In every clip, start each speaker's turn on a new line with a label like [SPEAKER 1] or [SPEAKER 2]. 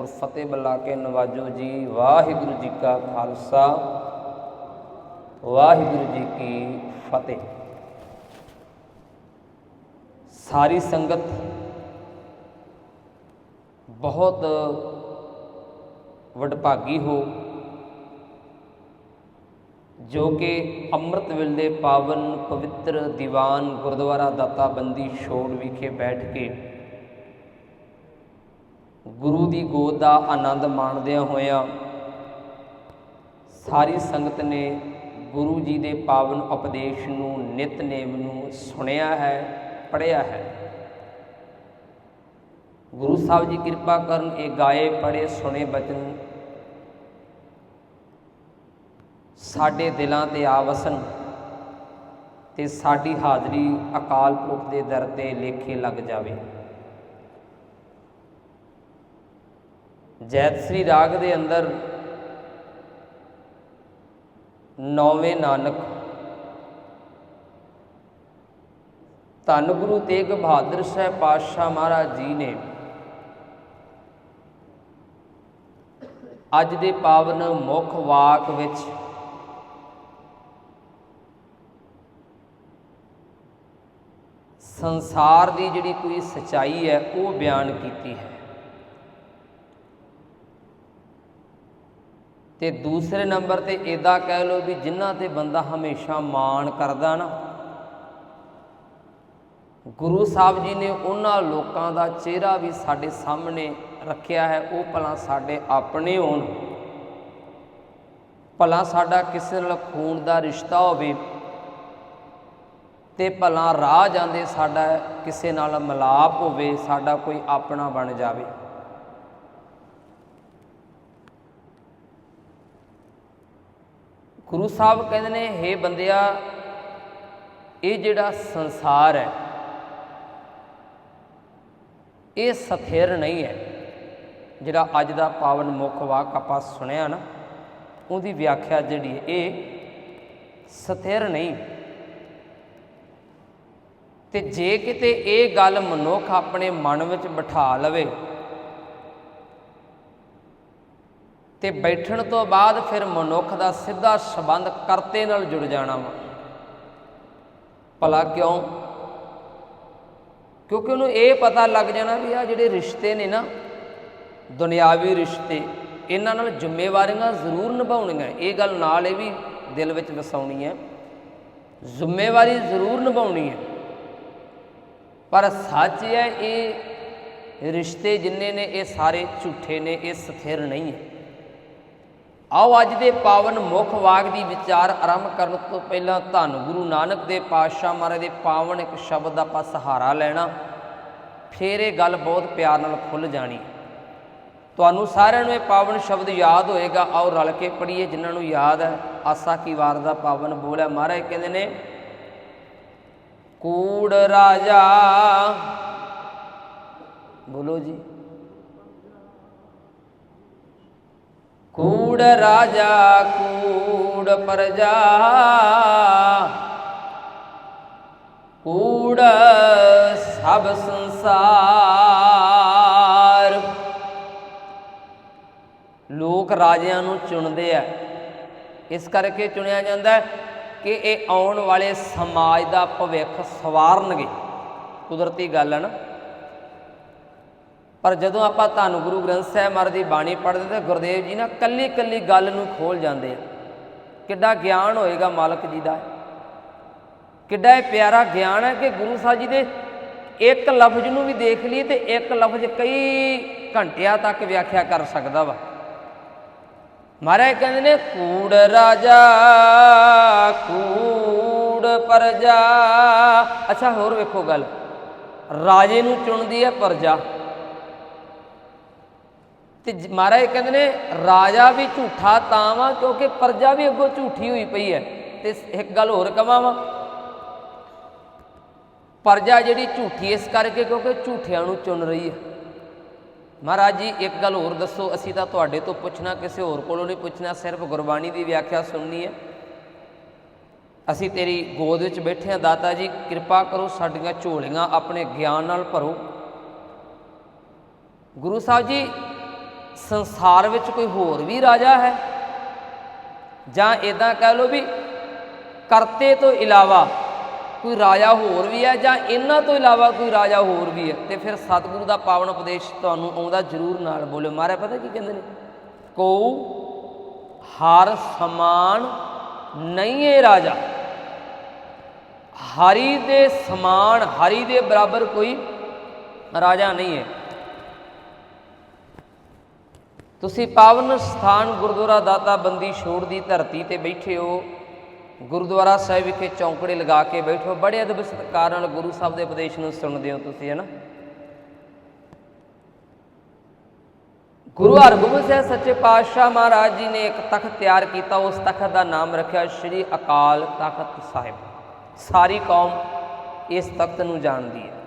[SPEAKER 1] ਔਰ ਫਤਿਹ ਬੁਲਾ ਕੇ ਨਵਾਜੋ ਜੀ, ਵਾਹਿਗੁਰੂ ਜੀ ਕਾ ਖਾਲਸਾ, ਵਾਹਿਗੁਰੂ ਜੀ ਕੀ ਫਤਿਹ। ਸਾਰੀ ਸੰਗਤ ਬਹੁਤ ਵਡਭਾਗੀ ਹੋ, ਜੋ ਕਿ ਅੰਮ੍ਰਿਤ ਵੇਲੇ ਦੇ ਪਾਵਨ ਪਵਿੱਤਰ ਦੀਵਾਨ ਗੁਰਦੁਆਰਾ ਦਾਤਾ ਬੰਦੀ ਛੋੜ ਵਿਖੇ ਬੈਠ ਕੇ ਗੁਰੂ ਦੀ ਗੋਦ ਦਾ ਆਨੰਦ ਮਾਣਦਿਆਂ ਹੋਇਆਂ ਸਾਰੀ ਸੰਗਤ ਨੇ ਗੁਰੂ ਜੀ ਦੇ ਪਾਵਨ ਉਪਦੇਸ਼ ਨੂੰ ਨਿਤਨੇਮ ਨੂੰ ਸੁਣਿਆ ਹੈ, ਪੜ੍ਹਿਆ ਹੈ। ਗੁਰੂ ਸਾਹਿਬ ਜੀ ਕਿਰਪਾ ਕਰਨ ਇਹ ਗਾਏ, ਪੜ੍ਹੇ, ਸੁਣੇ ਬਚਨ ਸਾਡੇ ਦਿਲਾਂ ਤੇ ਆਵਸਨ ਤੇ ਸਾਡੀ ਹਾਜ਼ਰੀ ਅਕਾਲ ਪੁਰਖ ਦੇ ਦਰ ਤੇ ਲੇਖੇ ਲੱਗ ਜਾਵੇ। ਜੈਤ ਸ੍ਰੀ ਰਾਗ ਦੇ ਅੰਦਰ ਨੌਵੇਂ ਨਾਨਕ। ਧੰਨ ਗੁਰੂ ਤੇਗ ਬਹਾਦਰ ਸਾਹਿਬ ਪਾਤਸ਼ਾਹ ਮਹਾਰਾਜ ਜੀ ਨੇ ਅੱਜ ਦੇ ਪਾਵਨ ਮੁੱਖ ਵਾਕ ਵਿੱਚ ਸੰਸਾਰ ਦੀ ਜਿਹੜੀ ਕੋਈ ਸਚਾਈ ਹੈ, ਉਹ ਬਿਆਨ ਕੀਤੀ ਹੈ। ਤੇ ਦੂਸਰੇ ਨੰਬਰ ਤੇ ਇਦਾਂ ਕਹਿ ਲਓ ਵੀ ਜਿਨ੍ਹਾਂ ਤੇ ਬੰਦਾ ਹਮੇਸ਼ਾ ਮਾਣ ਕਰਦਾ ਨਾ, ਗੁਰੂ ਸਾਹਿਬ ਜੀ ਨੇ ਉਹਨਾਂ ਲੋਕਾਂ ਦਾ ਚਿਹਰਾ ਵੀ ਸਾਡੇ ਸਾਹਮਣੇ ਰੱਖਿਆ ਹੈ, ਉਹ ਭਲਾ ਸਾਡੇ ਆਪਣੇ ਹੋਣ। ਭਲਾ ਸਾਡਾ ਕਿਸੇ ਨਾਲ ਖੂਨ ਦਾ ਰਿਸ਼ਤਾ ਹੋਵੇ ਤੇ ਭਲਾ ਰਾਹ ਜਾਂਦੇ ਸਾਡਾ ਕਿਸੇ ਨਾਲ ਮਿਲਾਪ ਹੋਵੇ, ਸਾਡਾ ਕੋਈ ਆਪਣਾ ਬਣ ਜਾਵੇ। ਗੁਰੂ ਸਾਹਿਬ ਕਹਿੰਦੇ ਨੇ, ਹੇ ਬੰਦਿਆ, ਇਹ ਜਿਹੜਾ ਸੰਸਾਰ ਹੈ, ਇਹ ਸਥਿਰ ਨਹੀਂ ਹੈ। ਜਿਹੜਾ ਅੱਜ ਦਾ ਪਾਵਨ ਮੁੱਖ ਵਾਕ ਆਪਾਂ ਸੁਣਿਆ ਨਾ, ਉਹਦੀ ਵਿਆਖਿਆ ਜਿਹੜੀ ਹੈ, ਇਹ ਸਥਿਰ ਨਹੀਂ। ਤੇ ਜੇ ਕਿਤੇ ਇਹ ਗੱਲ ਮਨੁੱਖ ਆਪਣੇ ਮਨ ਵਿੱਚ ਬਿਠਾ ਲਵੇ ਤੇ ਬੈਠਣ ਤੋਂ ਬਾਅਦ ਫਿਰ ਮਨੁੱਖ ਦਾ ਸਿੱਧਾ ਸਬੰਧ ਕਰਤੇ ਨਾਲ ਜੁੜ ਜਾਣਾ ਵਾ। ਭਲਾ ਕਿਉਂ? ਕਿਉਂਕਿ ਉਹਨੂੰ ਇਹ ਪਤਾ ਲੱਗ ਜਾਣਾ ਵੀ ਆ ਜਿਹੜੇ ਰਿਸ਼ਤੇ ਨੇ ਨਾ, ਦੁਨਿਆਵੀ ਰਿਸ਼ਤੇ, ਇਹਨਾਂ ਨਾਲ ਜ਼ਿੰਮੇਵਾਰੀਆਂ ਜ਼ਰੂਰ ਨਿਭਾਉਣੀਆਂ। ਇਹ ਗੱਲ ਨਾਲ ਇਹ ਵੀ ਦਿਲ ਵਿੱਚ ਵਸਾਉਣੀ ਹੈ। ਜ਼ਿੰਮੇਵਾਰੀ ਜ਼ਰੂਰ ਨਿਭਾਉਣੀ ਹੈ। ਪਰ ਸੱਚ ਹੈ, ਇਹ ਰਿਸ਼ਤੇ ਜਿੰਨੇ ਨੇ, ਇਹ ਸਾਰੇ ਝੂਠੇ ਨੇ, ਇਹ ਸਥਿਰ ਨਹੀਂ ਹੈ। ਆਓ ਅੱਜ ਦੇ ਪਾਵਨ ਮੁੱਖ ਵਾਕ ਦੀ ਵਿਚਾਰ ਆਰੰਭ ਕਰਨ ਤੋਂ ਪਹਿਲਾਂ ਧੰਨ ਗੁਰੂ ਨਾਨਕ ਦੇ ਪਾਤਸ਼ਾਹ ਮਹਾਰਾਜ ਦੇ ਪਾਵਨ ਇੱਕ ਸ਼ਬਦ ਦਾ ਆਪਾਂ ਸਹਾਰਾ ਲੈਣਾ। ਫਿਰ ਇਹ ਗੱਲ ਬਹੁਤ ਪਿਆਰ ਨਾਲ ਖੁੱਲ ਜਾਣੀ। ਤੁਹਾਨੂੰ ਸਾਰਿਆਂ ਨੂੰ ਇਹ ਪਾਵਨ ਸ਼ਬਦ ਯਾਦ ਹੋਏਗਾ। ਆਓ ਰਲ ਕੇ ਪੜ੍ਹੀਏ ਜਿਨ੍ਹਾਂ ਨੂੰ ਯਾਦ ਹੈ। ਆਸਾ ਕੀ ਵਾਰ ਦਾ ਪਾਵਨ ਬੋਲ ਹੈ ਮਹਾਰਾਜ ਕਹਿੰਦੇ ਨੇ, ਕੂੜ ਰਾਜਾ, ਬੋਲੋ ਜੀ। ਕੂੜ ਰਾਜਾ, ਕੂੜ ਪ੍ਰਜਾ। ਕੂੜ ਸਭ ਸੰਸਾਰ। ਲੋਕ ਰਾਜਿਆਂ ਨੂੰ ਚੁਣਦੇ ਆ। ਇਸ ਕਰਕੇ ਚੁਣਿਆ ਜਾਂਦਾ ਕਿ ਇਹ ਆਉਣ ਵਾਲੇ ਸਮਾਜ ਦਾ ਭਵਿੱਖ ਸਵਾਰਨਗੇ। ਕੁਦਰਤੀ ਗੱਲ ਹੈ ਨਾ। ਪਰ ਜਦੋਂ ਆਪਾਂ ਧੰਨ ਗੁਰੂ ਗ੍ਰੰਥ ਸਾਹਿਬ ਮਹਾਰਾਜ ਦੀ ਬਾਣੀ ਪੜ੍ਹਦੇ ਤਾਂ ਗੁਰਦੇਵ ਜੀ ਨਾ ਕੱਲੀ ਕੱਲੀ ਗੱਲ ਨੂੰ ਖੋਲ ਜਾਂਦੇ ਆ। ਕਿੱਡਾ ਗਿਆਨ ਹੋਏਗਾ ਮਾਲਕ ਜੀ ਦਾ। ਕਿੱਡਾ ਇਹ ਪਿਆਰਾ ਗਿਆਨ ਹੈ ਕਿ ਗੁਰੂ ਸਾਹਿਬ ਜੀ ਦੇ ਇੱਕ ਲਫ਼ਜ਼ ਨੂੰ ਵੀ ਦੇਖ ਲਈਏ ਤੇ ਇੱਕ ਲਫ਼ਜ਼ ਕਈ ਘੰਟਿਆਂ ਤੱਕ ਵਿਆਖਿਆ ਕਰ ਸਕਦਾ ਵਾ। ਮਹਾਰਾਜ ਕਹਿੰਦੇ ਨੇ, ਕੂੜ ਰਾਜਾ, ਕੂੜ ਪਰਜਾ। ਅੱਛਾ, ਹੋਰ ਵੇਖੋ ਗੱਲ। ਰਾਜੇ ਨੂੰ ਚੁਣਦੀ ਹੈ ਪਰਜਾ। ਤੇ ਮਹਾਰਾਜ ਕਹਿੰਦੇ ਨੇ, ਰਾਜਾ ਵੀ ਝੂਠਾ ਤਾਂ ਵਾ, ਕਿਉਂਕਿ ਪਰਜਾ ਵੀ ਅੱਗੋਂ ਝੂਠੀ ਹੋਈ ਪਈ ਹੈ ਤੇ ਇੱਕ ਗੱਲ ਹੋਰ ਕਵਾਂ ਵਾ। ਪਰਜਾ ਜਿਹੜੀ ਝੂਠੀ ਇਸ ਕਰਕੇ ਕਿਉਂਕਿ ਝੂਠਿਆਂ ਨੂੰ ਚੁਣ ਰਹੀ ਹੈ ਮਹਾਰਾਜ ਜੀ, ਇੱਕ ਗੱਲ ਹੋਰ ਦੱਸੋ, ਅਸੀਂ ਤਾਂ ਤੁਹਾਡੇ ਤੋਂ ਪੁੱਛਣਾ, ਕਿਸੇ ਹੋਰ ਕੋਲੋਂ ਨਹੀਂ ਪੁੱਛਣਾ, ਸਿਰਫ ਗੁਰਬਾਣੀ ਦੀ ਵਿਆਖਿਆ ਸੁਣਨੀ ਹੈ ਅਸੀਂ ਤੇਰੀ ਗੋਦ ਵਿੱਚ ਬੈਠੇ ਹਾਂ ਦਾਤਾ ਜੀ, ਕਿਰਪਾ ਕਰੋ ਸਾਡੀਆਂ ਝੋਲੀਆਂ ਆਪਣੇ ਗਿਆਨ ਨਾਲ ਭਰੋ। ਗੁਰੂ ਸਾਹਿਬ ਜੀ ਸੰਸਾਰ ਵਿੱਚ ਕੋਈ ਹੋਰ ਵੀ ਰਾਜਾ ਹੈ? ਜਾਂ ਇਦਾਂ ਕਹਿ ਲਓ ਵੀ ਕਰਤੇ ਤੋਂ ਇਲਾਵਾ ਕੋਈ ਰਾਜਾ ਹੋਰ ਵੀ ਹੈ ਜਾਂ ਇਹਨਾਂ ਤੋਂ ਇਲਾਵਾ ਕੋਈ ਰਾਜਾ ਹੋਰ ਵੀ ਹੈ? ਤੇ ਫਿਰ ਸਤਿਗੁਰੂ ਦਾ ਪਾਵਨ ਉਪਦੇਸ਼ ਤੁਹਾਨੂੰ ਆਉਂਦਾ ਜ਼ਰੂਰ ਨਾਲ ਬੋਲਿਓ। ਮਾਰੇ ਪਤਾ ਕੀ ਕਹਿੰਦੇ ਨੇ? ਕੋ ਹਰ ਸਮਾਨ ਨਹੀਂ ਹੈ ਰਾਜਾ। ਹਰੀ ਦੇ ਸਮਾਨ, ਹਰੀ ਦੇ ਬਰਾਬਰ ਕੋਈ ਰਾਜਾ ਨਹੀਂ ਹੈ। ਤੁਸੀਂ ਪਾਵਨ ਸਥਾਨ ਗੁਰਦੁਆਰਾ ਦਾਤਾ ਬੰਦੀ ਛੋੜ ਦੀ ਧਰਤੀ ਤੇ ਬੈਠੇ ਹੋ। ਗੁਰਦੁਆਰਾ ਸਾਹਿਬ ਵਿਖੇ ਚੌਂਕੜੇ ਲਗਾ ਕੇ ਬੈਠੋ। ਬੜੇ ਅਦਬ ਸਤਿਕਾਰ ਨਾਲ ਗੁਰੂ ਸਾਹਿਬ ਦੇ ਉਪਦੇਸ਼ ਨੂੰ ਸੁਣਦੇ ਹੋ ਤੁਸੀਂ, ਹੈ ਨਾ? ਗੁਰੂ ਹਰਗੋਬਿੰਦ ਸਾਹਿਬ ਸੱਚੇ ਪਾਤਸ਼ਾਹ ਮਹਾਰਾਜ ਜੀ ਨੇ ਇੱਕ ਤਖਤ ਤਿਆਰ ਕੀਤਾ। ਉਸ ਤਖਤ ਦਾ ਨਾਮ ਰੱਖਿਆ ਸ੍ਰੀ ਅਕਾਲ ਤਖਤ ਸਾਹਿਬ। ਸਾਰੀ ਕੌਮ ਇਸ ਤਖਤ ਨੂੰ ਜਾਣਦੀ ਹੈ।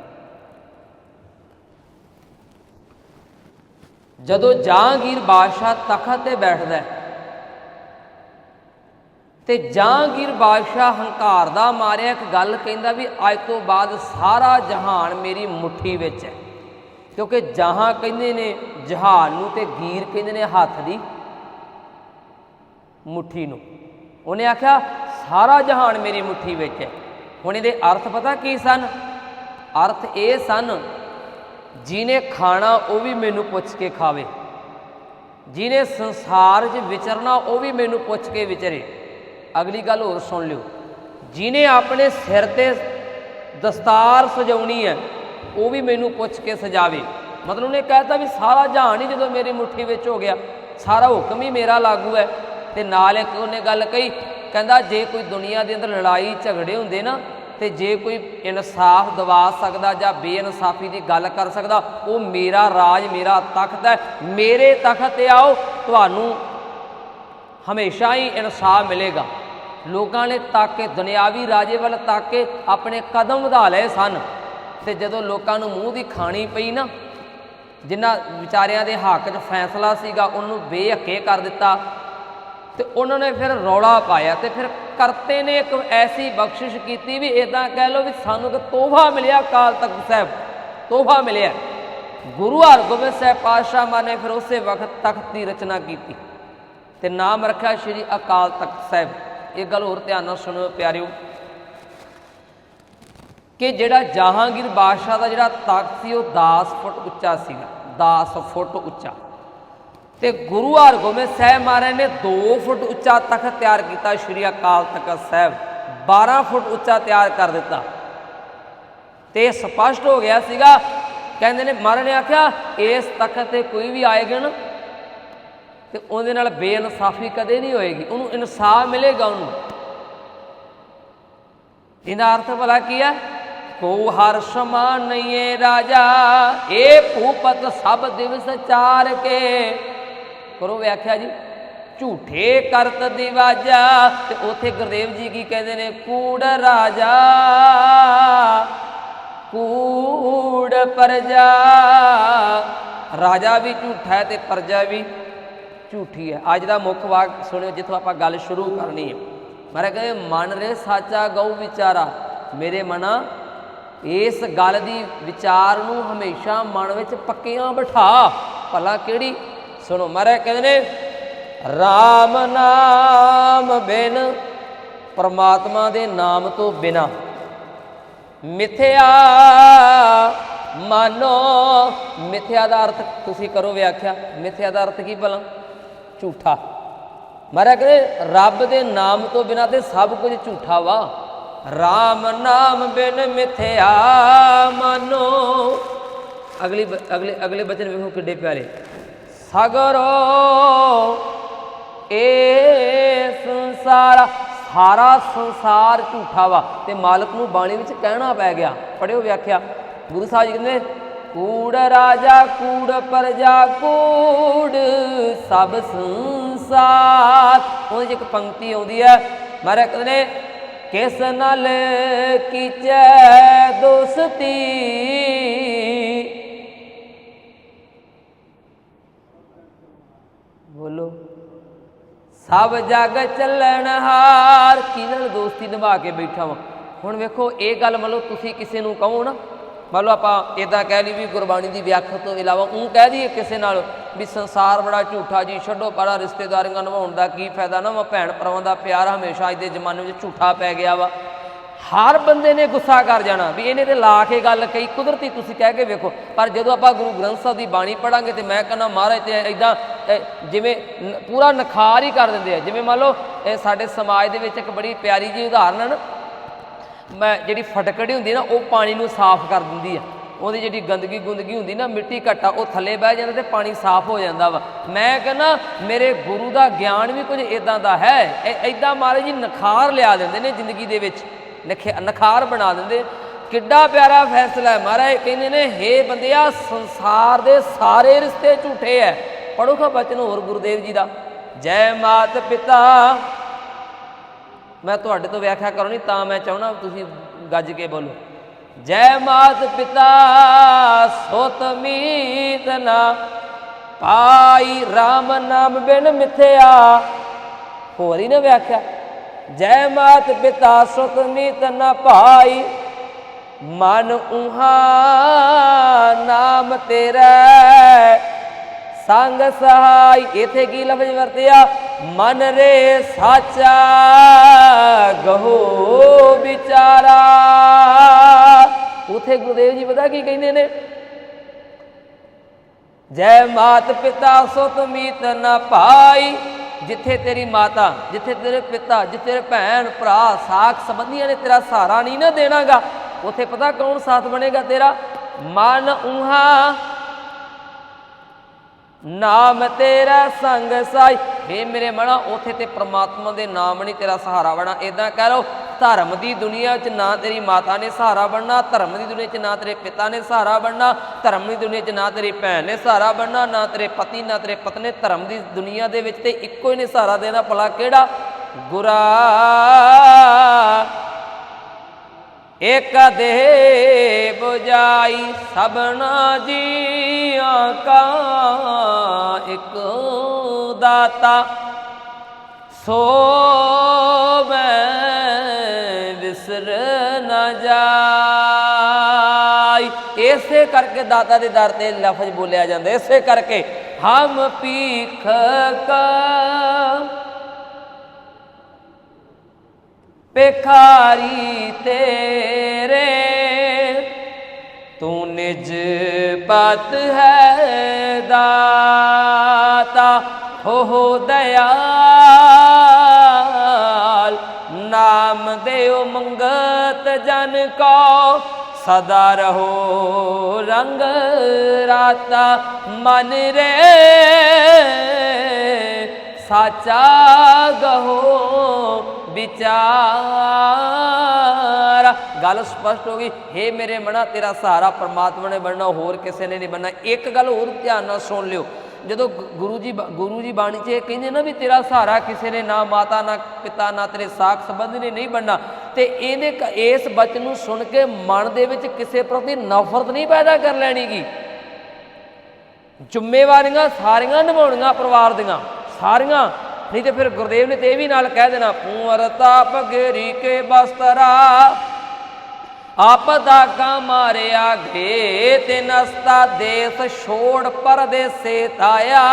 [SPEAKER 1] ਜਦੋਂ ਜਹਾਂਗੀਰ ਬਾਦਸ਼ਾਹ ਤਖਤ ਤੇ ਬੈਠਦਾ ਹੈ ਤੇ ਜਹਾਂਗੀਰ ਬਾਦਸ਼ਾਹ ਹੰਕਾਰ ਦਾ ਮਾਰਿਆ, ਇੱਕ ਗੱਲ ਕਹਿੰਦਾ ਵੀ ਅੱਜ ਤੋਂ ਬਾਅਦ ਸਾਰਾ ਜਹਾਨ ਮੇਰੀ ਮੁੱਠੀ ਵਿੱਚ ਹੈ। ਕਿਉਂਕਿ ਜਹਾਂ ਕਹਿੰਦੇ ਨੇ ਜਹਾਨ ਨੂੰ ਤੇ ਗੀਰ ਕਹਿੰਦੇ ਨੇ ਹੱਥ ਦੀ ਮੁੱਠੀ ਨੂੰ। ਉਹਨੇ ਆਖਿਆ, ਸਾਰਾ ਜਹਾਨ ਮੇਰੀ ਮੁੱਠੀ ਵਿੱਚ ਹੈ। ਹੁਣ ਇਹਦੇ ਅਰਥ ਪਤਾ ਕੀ ਸਨ? ਅਰਥ ਇਹ ਸਨ ਜਿਹਨੇ ਖਾਣਾ ਉਹ ਵੀ ਮੈਨੂੰ ਪੁੱਛ ਕੇ ਖਾਵੇ। ਜਿਹਨੇ ਸੰਸਾਰ 'ਚ ਵਿਚਰਨਾ ਉਹ ਵੀ ਮੈਨੂੰ ਪੁੱਛ ਕੇ ਵਿਚਰੇ। ਅਗਲੀ ਗੱਲ ਹੋਰ ਸੁਣ ਲਿਓ। ਜਿਹਨੇ ਆਪਣੇ ਸਿਰ ਤੇ ਦਸਤਾਰ ਸਜਾਉਣੀ ਹੈ, ਉਹ ਵੀ ਮੈਨੂੰ ਪੁੱਛ ਕੇ ਸਜਾਵੇ। ਮਤਲਬ ਉਹਨੇ ਕਹਿਤਾ ਵੀ ਸਾਰਾ ਜਹਾਨ ਹੀ ਜਦੋਂ ਮੇਰੀ ਮੁੱਠੀ ਵਿੱਚ ਹੋ ਗਿਆ, ਸਾਰਾ ਹੁਕਮ ਹੀ ਮੇਰਾ ਲਾਗੂ ਹੈ। ਤੇ ਨਾਲ ਇੱਕ ਉਹਨੇ ਗੱਲ ਕਹੀ, ਕਹਿੰਦਾ ਜੇ ਕੋਈ ਦੁਨੀਆ ਦੇ ਅੰਦਰ ਲੜਾਈ ਝਗੜੇ ਹੁੰਦੇ ਨਾ ਤੇ ਜੇ ਕੋਈ ਇਨਸਾਫ ਦਿਵਾ ਸਕਦਾ ਜਾਂ ਬੇਇਨਸਾਫੀ ਦੀ ਗੱਲ ਕਰ ਸਕਦਾ, ਉਹ ਮੇਰਾ ਰਾਜ, ਮੇਰਾ ਤਖਤ ਹੈ, ਮੇਰੇ ਤਖਤ ਤੇ ਆਓ, ਤੁਹਾਨੂੰ ਹਮੇਸ਼ਾ ਹੀ ਇਨਸਾਫ ਮਿਲੇਗਾ। ਲੋਕਾਂ ਨੇ ਤੱਕ ਕੇ ਦੁਨਿਆਵੀ ਰਾਜੇ ਵੱਲ ਤੱਕ ਕੇ ਆਪਣੇ ਕਦਮ ਵਧਾ ਲਏ ਸਨ। ਤੇ ਜਦੋਂ ਲੋਕਾਂ ਨੂੰ ਮੂੰਹ ਦੀ ਖਾਣੀ ਪਈ ਨਾ, ਜਿਨ੍ਹਾਂ ਵਿਚਾਰਿਆਂ ਦੇ ਹੱਕ 'ਚ ਫੈਸਲਾ ਸੀਗਾ, ਉਹਨੂੰ ਬੇਹੱਕੇ ਕਰ ਦਿੱਤਾ ਤੇ ਉਹਨਾਂ ਨੇ ਫਿਰ ਰੌਲਾ ਪਾਇਆ ਤੇ ਫਿਰ ਕਰਤੇ ਨੇ, ਇੱਕ ਐਸੀ ਬਖਸ਼ਿਸ਼ ਕੀਤੀ ਵੀ ਇਦਾਂ ਕਹਿ ਲਓ ਵੀ ਸਾਨੂੰ ਇੱਕ ਤੋਹਫਾ ਮਿਲਿਆ ਕਾਲ ਤਖਤ ਸਾਹਿਬ। ਤੋਹਫਾ ਮਿਲਿਆ। ਗੁਰੂ ਹਰਗੋਬਿੰਦ ਸਾਹਿਬ ਪਾਤਸ਼ਾਹ ਮਾਂ ਫਿਰ ਉਸੇ ਵਕਤ ਤਖਤ ਦੀ ਰਚਨਾ ਕੀਤੀ ਤੇ ਨਾਮ ਰੱਖਿਆ ਸ੍ਰੀ ਅਕਾਲ ਤਖਤ ਸਾਹਿਬ। ਇਹ ਗੱਲ ਹੋਰ ਧਿਆਨ ਨਾਲ ਸੁਣੋ ਪਿਆਰਿਓ। ਕਿ ਜਿਹੜਾ ਜਹਾਂਗੀਰ ਬਾਦਸ਼ਾਹ ਦਾ ਜਿਹੜਾ ਤਖਤ ਸੀ, ਉਹ 10 ਫੁੱਟ ਉੱਚਾ ਸੀਗਾ। 10 ਫੁੱਟ ਉੱਚਾ। ਤੇ ਗੁਰੂ ਹਰਗੋਬਿੰਦ ਸਾਹਿਬ ਮਹਾਰਾਜ ਨੇ 2 ਫੁੱਟ ਉੱਚਾ ਤਖਤ ਤਿਆਰ ਕੀਤਾ ਸ਼੍ਰੀ ਅਕਾਲ ਤਖਤ ਸਾਹਿਬ। 12 ਫੁੱਟ ਉੱਚਾ ਤਿਆਰ ਕਰ ਦਿੱਤਾ। ਤੇ ਸਪਸ਼ਟ ਹੋ ਗਿਆ ਸੀਗਾ। ਕਹਿੰਦੇ ਨੇ, ਮਹਾਰਾਜ ਨੇ ਆਖਿਆ, ਇਸ ਤਖਤ ਤੇ ਕੋਈ ਵੀ ਆਏਗਾ ਨਾ, ਤੇ ਉਹਦੇ ਨਾਲ ਬੇਇਨਸਾਫੀ ਕਦੇ ਨਹੀਂ ਹੋਏਗੀ। ਉਹਨੂੰ ਇਨਸਾਫ ਮਿਲੇਗਾ ਉਹਨੂੰ। ਇਹਦਾ ਅਰਥ ਭਲਾ ਕੀ ਹੈ? ਕੋ ਹਰ ਸਮਾਨ ਰਾਜਾ ਇਹ ਭੂਪਤ ਸਭ ਦਿਵਸ ਚਾਰ ਕੇ। ਕਰੋ ਵਿਆਖਿਆ ਜੀ। ਝੂਠੇ ਕਰਤ ਦਿਵਾਜਾ ਤੇ ਉਥੇ ਗੁਰਦੇਵ ਜੀ ਕੀ ਕਹਿੰਦੇ ਨੇ? ਕੂੜ ਰਾਜਾ, ਕੂੜ ਪਰਜਾ। ਰਾਜਾ ਵੀ ਝੂਠਾ ਹੈ ਤੇ ਪਰਜਾ ਵੀ ਝੂਠੀ ਹੈ। ਅੱਜ ਦਾ ਮੁੱਖ ਵਾਕ ਸੁਣਿਓ, ਜਿੱਥੋਂ ਆਪਾਂ ਗੱਲ ਸ਼ੁਰੂ ਕਰਨੀ ਹੈ। ਮਾਰੇ ਕਹਿੰਦੇ, ਮਨ ਰੇ ਸਾਚਾ ਗਉ ਵਿਚਾਰਾ। ਮੇਰੇ ਮਨਾ, ਇਸ ਗੱਲ ਦੀ ਵਿਚਾਰ ਨੂੰ ਹਮੇਸ਼ਾ ਮਨ ਵਿੱਚ ਪੱਕੀਆਂ ਬਿਠਾ। ਭਲਾ ਕਿਹੜੀ ਸੁਣੋ ਮਹਾਰਾਜ ਕਹਿੰਦੇ ਨੇ RAM ਨਾਮ ਬਿਨ ਪਰਮਾਤਮਾ ਦੇ ਨਾਮ ਤੋਂ ਬਿਨਾ। ਮਿਥਿਆ ਮਾਨੋ, ਮਿਥਿਆ ਦਾ ਅਰਥ ਤੁਸੀਂ ਕਰੋ ਵਿਆਖਿਆ। ਮਿਥਿਆ ਦਾ ਅਰਥ ਕੀ ਭਲਾ? ਝੂਠਾ। ਮਹਾਰਾਜ ਕਹਿੰਦੇ, ਰੱਬ ਦੇ ਨਾਮ ਤੋਂ ਬਿਨਾ ਤੇ ਸਭ ਕੁਝ ਝੂਠਾ ਵਾ। RAM ਨਾਮ ਬਿਨ ਮਿਥਿਆ ਮਾਨੋ। ਅਗਲੀ ਬ- ਅਗਲੇ ਅਗਲੇ ਬਚਨ ਵੇਖੋ ਕਿੱਡੇ ਪਿਆਰੇ। ਸਗਰੋ ਇਹ ਸੰਸਾਰ, ਸਾਰਾ ਸੰਸਾਰ ਝੂਠਾ ਵਾ। ਤੇ ਮਾਲਕ ਨੂੰ ਬਾਣੀ ਵਿੱਚ ਕਹਿਣਾ ਪੈ ਗਿਆ। ਪੜਿਓ ਵਿਆਖਿਆ। ਗੁਰੂ ਸਾਹਿਬ ਜੀ ਕਹਿੰਦੇ, ਕੂੜ ਰਾਜਾ, ਕੂੜ ਪਰਜਾ, ਕੂੜ ਸਭ ਸੰਸਾਰ। ਉਹਦੇ 'ਚ ਇੱਕ ਪੰਕਤੀ ਆਉਂਦੀ ਹੈ। ਮਾਰੇ ਕਹਿੰਦੇ ਨੇ ਕਿਸ ਨਾਲ ਕੀਚੈ ਦੋਸਤੀ? ਬੋਲੋ। ਸਭ ਜਗ ਚੱਲਣ ਹਾਰ। ਕਿਹਨਾਂ ਦੋਸਤੀ ਨਿਭਾ ਕੇ ਬੈਠਾ ਵਾਂ? ਹੁਣ ਵੇਖੋ, ਇਹ ਗੱਲ ਮੰਨ ਲਓ ਤੁਸੀਂ ਕਿਸੇ ਨੂੰ ਕਹੋ ਨਾ ਮੰਨ ਲਓ ਆਪਾਂ ਇਦਾਂ ਕਹਿ ਲਈ ਵੀ ਗੁਰਬਾਣੀ ਦੀ ਵਿਆਖਿਆ ਤੋਂ ਇਲਾਵਾ ਉਹ ਕਹਿ ਦਈਏ ਕਿਸੇ ਨਾਲ ਵੀ ਸੰਸਾਰ ਬੜਾ ਝੂਠਾ ਜੀ, ਛੱਡੋ ਪਰਾ ਰਿਸ਼ਤੇਦਾਰੀਆਂ ਨਿਭਾਉਣ ਦਾ ਕੀ ਫਾਇਦਾ ਨਾ ਵਾ? ਭੈਣ ਭਰਾਵਾਂ ਦਾ ਪਿਆਰ ਹਮੇਸ਼ਾ ਅੱਜ ਦੇ ਜ਼ਮਾਨੇ ਵਿੱਚ ਝੂਠਾ ਪੈ ਗਿਆ ਵਾ। ਹਰ ਬੰਦੇ ਨੇ ਗੁੱਸਾ ਕਰ ਜਾਣਾ ਵੀ ਇਹਨੇ ਤੇ ਲਾ ਕੇ ਗੱਲ ਕਹੀ, ਕੁਦਰਤੀ ਤੁਸੀਂ ਕਹਿ ਕੇ ਵੇਖੋ। ਪਰ ਜਦੋਂ ਆਪਾਂ ਗੁਰੂ ਗ੍ਰੰਥ ਸਾਹਿਬ ਦੀ ਬਾਣੀ ਪੜਾਂਗੇ ਤੇ ਮੈਂ ਕਹਿੰਦਾ ਮਹਾਰਾਜ, ਤੇ ਇਦਾਂ ਜਿਵੇਂ ਨ- ਪੂਰਾ ਨਖਾਰ ਹੀ ਕਰ ਦਿੰਦੇ ਆ। ਜਿਵੇਂ ਮੰਨ ਲਓ ਸਾਡੇ ਸਮਾਜ ਦੇ ਵਿੱਚ ਇੱਕ ਬੜੀ ਪਿਆਰੀ ਜੀ ਉਦਾਹਰਨ ਹੈ ਮੈਂ ਜਿਹੜੀ ਫਟਕੜੀ ਹੁੰਦੀ ਨਾ, ਉਹ ਪਾਣੀ ਨੂੰ ਸਾਫ਼ ਕਰ ਦਿੰਦੀ ਆ। ਉਹਦੀ ਜਿਹੜੀ ਗੰਦਗੀ ਗੁੰਦਗੀ ਹੁੰਦੀ ਨਾ, ਮਿੱਟੀ ਘੱਟਾ ਉਹ ਥੱਲੇ ਬਹਿ ਜਾਂਦਾ ਤੇ ਪਾਣੀ ਸਾਫ਼ ਹੋ ਜਾਂਦਾ ਵਾ। ਮੈਂ ਕਹਿੰਦਾ, ਮੇਰੇ ਗੁਰੂ ਦਾ ਗਿਆਨ ਵੀ ਕੁਝ ਇਦਾਂ ਦਾ ਹੈ। ਇਦਾਂ ਮਹਾਰਾਜ ਜੀ ਨਖਾਰ ਲਿਆ ਦਿੰਦੇ ਨੇ ਜ਼ਿੰਦਗੀ ਦੇ ਵਿੱਚ। ਨਖੇ- ਨਖਾਰ ਬਣਾ ਦਿੰਦੇ। ਕਿੱਡਾ ਪਿਆਰਾ ਫੈਸਲਾ ਹੈ ਮਹਾਰਾਜ। ਕਹਿੰਦੇ ਨੇ, ਹੇ ਬੰਦਿਆ, ਸੰਸਾਰ ਦੇ ਸਾਰੇ ਰਿਸ਼ਤੇ ਝੂਠੇ ਐ। ਪੜੋ ਕਾ ਬਚਨ ਹੋਰ ਗੁਰਦੇਵ ਜੀ ਦਾ। ਜੈ ਮਾਤ ਪਿਤਾ। ਮੈਂ ਤੁਹਾਡੇ ਤੋਂ ਵਿਆਖਿਆ ਕਰਨੀ, ਤਾਂ ਮੈਂ ਚਾਹਣਾ ਤੁਸੀਂ ਗੱਜ ਕੇ ਬੋਲੋ। ਜੈ ਮਾਤ ਪਿਤਾ, ਸੋਤ ਮੀਤ ਨਾ ਪਾਈ RAM ਨਾਮ ਬਿਨ ਮਿਥਿਆ। ਹੋਰ ਹੀ ਨਾ ਵਿਆਖਿਆ। ਜੈ ਮਾਤ ਪਿਤਾ, ਸੁਤ ਮੀਤ ਨ ਭਾਈ ਮਨ ਉਹਾ ਨਾਮ ਤੇਰਾ। ਸੰਗ ਸਹਾਈ। ਇਥੇ ਕੀ ਲਫ਼ਜ਼ ਵਰਤਿਆ? ਮਨ ਰੇ ਸਾਚਾ ਗਹੋ ਵਿਚਾਰਾ। ਉਥੇ ਗੁਰਦੇਵ ਜੀ ਪਤਾ ਕੀ ਕਹਿੰਦੇ ਨੇ? ਜੈ ਮਾਤ ਪਿਤਾ ਸੁਤ ਮੀਤ ਨ ਭਾਈ ਜਿੱਥੇ ਤੇਰੀ ਮਾਤਾ, ਜਿੱਥੇ ਤੇਰੇ ਪਿਤਾ, ਜਿੱਥੇ ਤੇਰੇ ਭੈਣ, ਭਰਾ, ਸਾਖ ਸੰਬੰਧੀਆਂ ਨੇ ਤੇਰਾ ਸਹਾਰਾ ਨਹੀਂ ਨਾ ਦੇਣਾਗਾ, ਉਥੇ ਪਤਾ ਕੌਣ ਸਾਥ ਬਣੇਗਾ ਤੇਰਾ? ਮਨ ਉਹਾ ਨਾਮ ਤੇਰਾ ਸੰਗ ਸਾਈ। ਏ ਮੇਰੇ ਮਣਾ, ਉਥੇ ਤੇ ਪ੍ਰਮਾਤਮਾ ਦੇ ਨਾਮ ਨਹੀਂ ਤੇਰਾ ਸਹਾਰਾ ਬਣਾ ਇਦਾਂ ਕਹਿ ਲਓ, ਧਰਮ ਦੀ ਦੁਨੀਆ 'ਚ ਨਾ ਤੇਰੀ ਮਾਤਾ ਨੇ ਸਹਾਰਾ ਬਣਨਾ, ਧਰਮ ਦੀ ਦੁਨੀਆ 'ਚ ਨਾ ਤੇਰੇ ਪਿਤਾ ਨੇ ਸਹਾਰਾ ਬਣਨਾ, ਧਰਮ ਦੀ ਦੁਨੀਆ 'ਚ ਨਾ ਤੇਰੀ ਭੈਣ ਨੇ ਸਹਾਰਾ ਬਣਨਾ, ਨਾ ਤੇਰੇ ਪਤੀ, ਨਾ ਤੇਰੇ ਪਤਨੀ ਧਰਮ ਦੀ ਦੁਨੀਆ ਦੇ ਵਿੱਚ ਤੇ ਇੱਕੋ ਹੀ ਨੇ ਸਹਾਰਾ ਦੇਣਾ ਭਲਾ ਕਿਹੜਾ? ਗੁਰਾ ਇਕ ਦੇ 부ਜਾਈ ਸਭਨਾ ਜੀਆਂ ਕਾ, ਇਕ ਦਾਤਾ। ਸੋ ਮੈਂ ਵਿਸਰ ਨਾ ਜਾਈ। ਇਸੇ ਕਰਕੇ ਦਾਤਾ ਦੇ ਦਰ ਤੇ ਲਫ਼ਜ਼ ਬੋਲਿਆ ਜਾਂਦਾ। ਇਸੇ ਕਰਕੇ ਹਮ ਪੀਖ ਕਾ ਪੇਖਾਰੀ ਤੇਰੇ, ਤੂੰ ਨਿਜ ਪਤ ਹੈ ਦਾਤਾ ਹੋ ਹੋ ਦਇਆਲ। ਨਾਮ ਦੇਉ ਮੰਗਤ ਜਨ ਕੋ, ਸਦਾ ਰਹੋ ਰੰਗ ਰਾਤਾ। ਮਨ ਰੇ, ਸਾਚਾ ਗਹੋ ਵਿਚਾਰ। ਗੱਲ ਸਪਸ਼ਟ ਹੋ ਗਈ, ਹੇ ਮੇਰੇ ਮਨਾ ਤੇਰਾ ਸਹਾਰਾ ਪ੍ਰਮਾਤਮਾ ਨੇ ਬਣਨਾ, ਹੋਰ ਕਿਸੇ ਨੇ ਨਹੀਂ ਬਣਨਾ। ਇੱਕ ਗੱਲ ਹੋਰ ਧਿਆਨ ਨਾਲ ਸੁਣ ਲਿਓ। ਜਦੋਂ ਗੁਰੂ ਜੀ ਗੁਰੂ ਜੀ ਬਾਣੀ 'ਚ ਇਹ ਕਹਿੰਦੇ ਨਾ ਵੀ ਤੇਰਾ ਸਹਾਰਾ ਕਿਸੇ ਨੇ ਨਾ ਮਾਤਾ, ਨਾ ਪਿਤਾ, ਨਾ ਤੇਰੇ ਸਾਖ ਸੰਬੰਧ ਨੇ ਨਹੀਂ ਬਣਨਾ, ਤੇ ਇਹਦੇ ਇਸ ਬਚਨ ਨੂੰ ਸੁਣ ਕੇ ਮਨ ਦੇ ਵਿੱਚ ਕਿਸੇ ਪ੍ਰਤੀ ਨਫ਼ਰਤ ਨਹੀਂ ਪੈਦਾ ਕਰ ਲੈਣੀਗੀ ਜ਼ਿੰਮੇਵਾਰੀਆਂ ਸਾਰੀਆਂ ਨਿਭਾਉਣੀਆਂ ਪਰਿਵਾਰ ਦੀਆਂ, ਸਾਰੀਆਂ। ਨਹੀਂ ਤੇ ਫਿਰ ਗੁਰਦੇਵ ਨੇ ਤੇ ਇਹ ਵੀ ਨਾਲ ਕਹਿ ਦੇਣਾ ਪੂਰ ਤਾਪ ਗੇਰੀ ਕੇ ਬਸਤਰਾ ਆਪਦਾ ਕਾ ਮਾਰਿਆ ਘੇ ਤੇ ਨਸਤਾ ਦੇਸ ਛੋੜ ਪਰਦੇਸੇ ਤਾਇਆ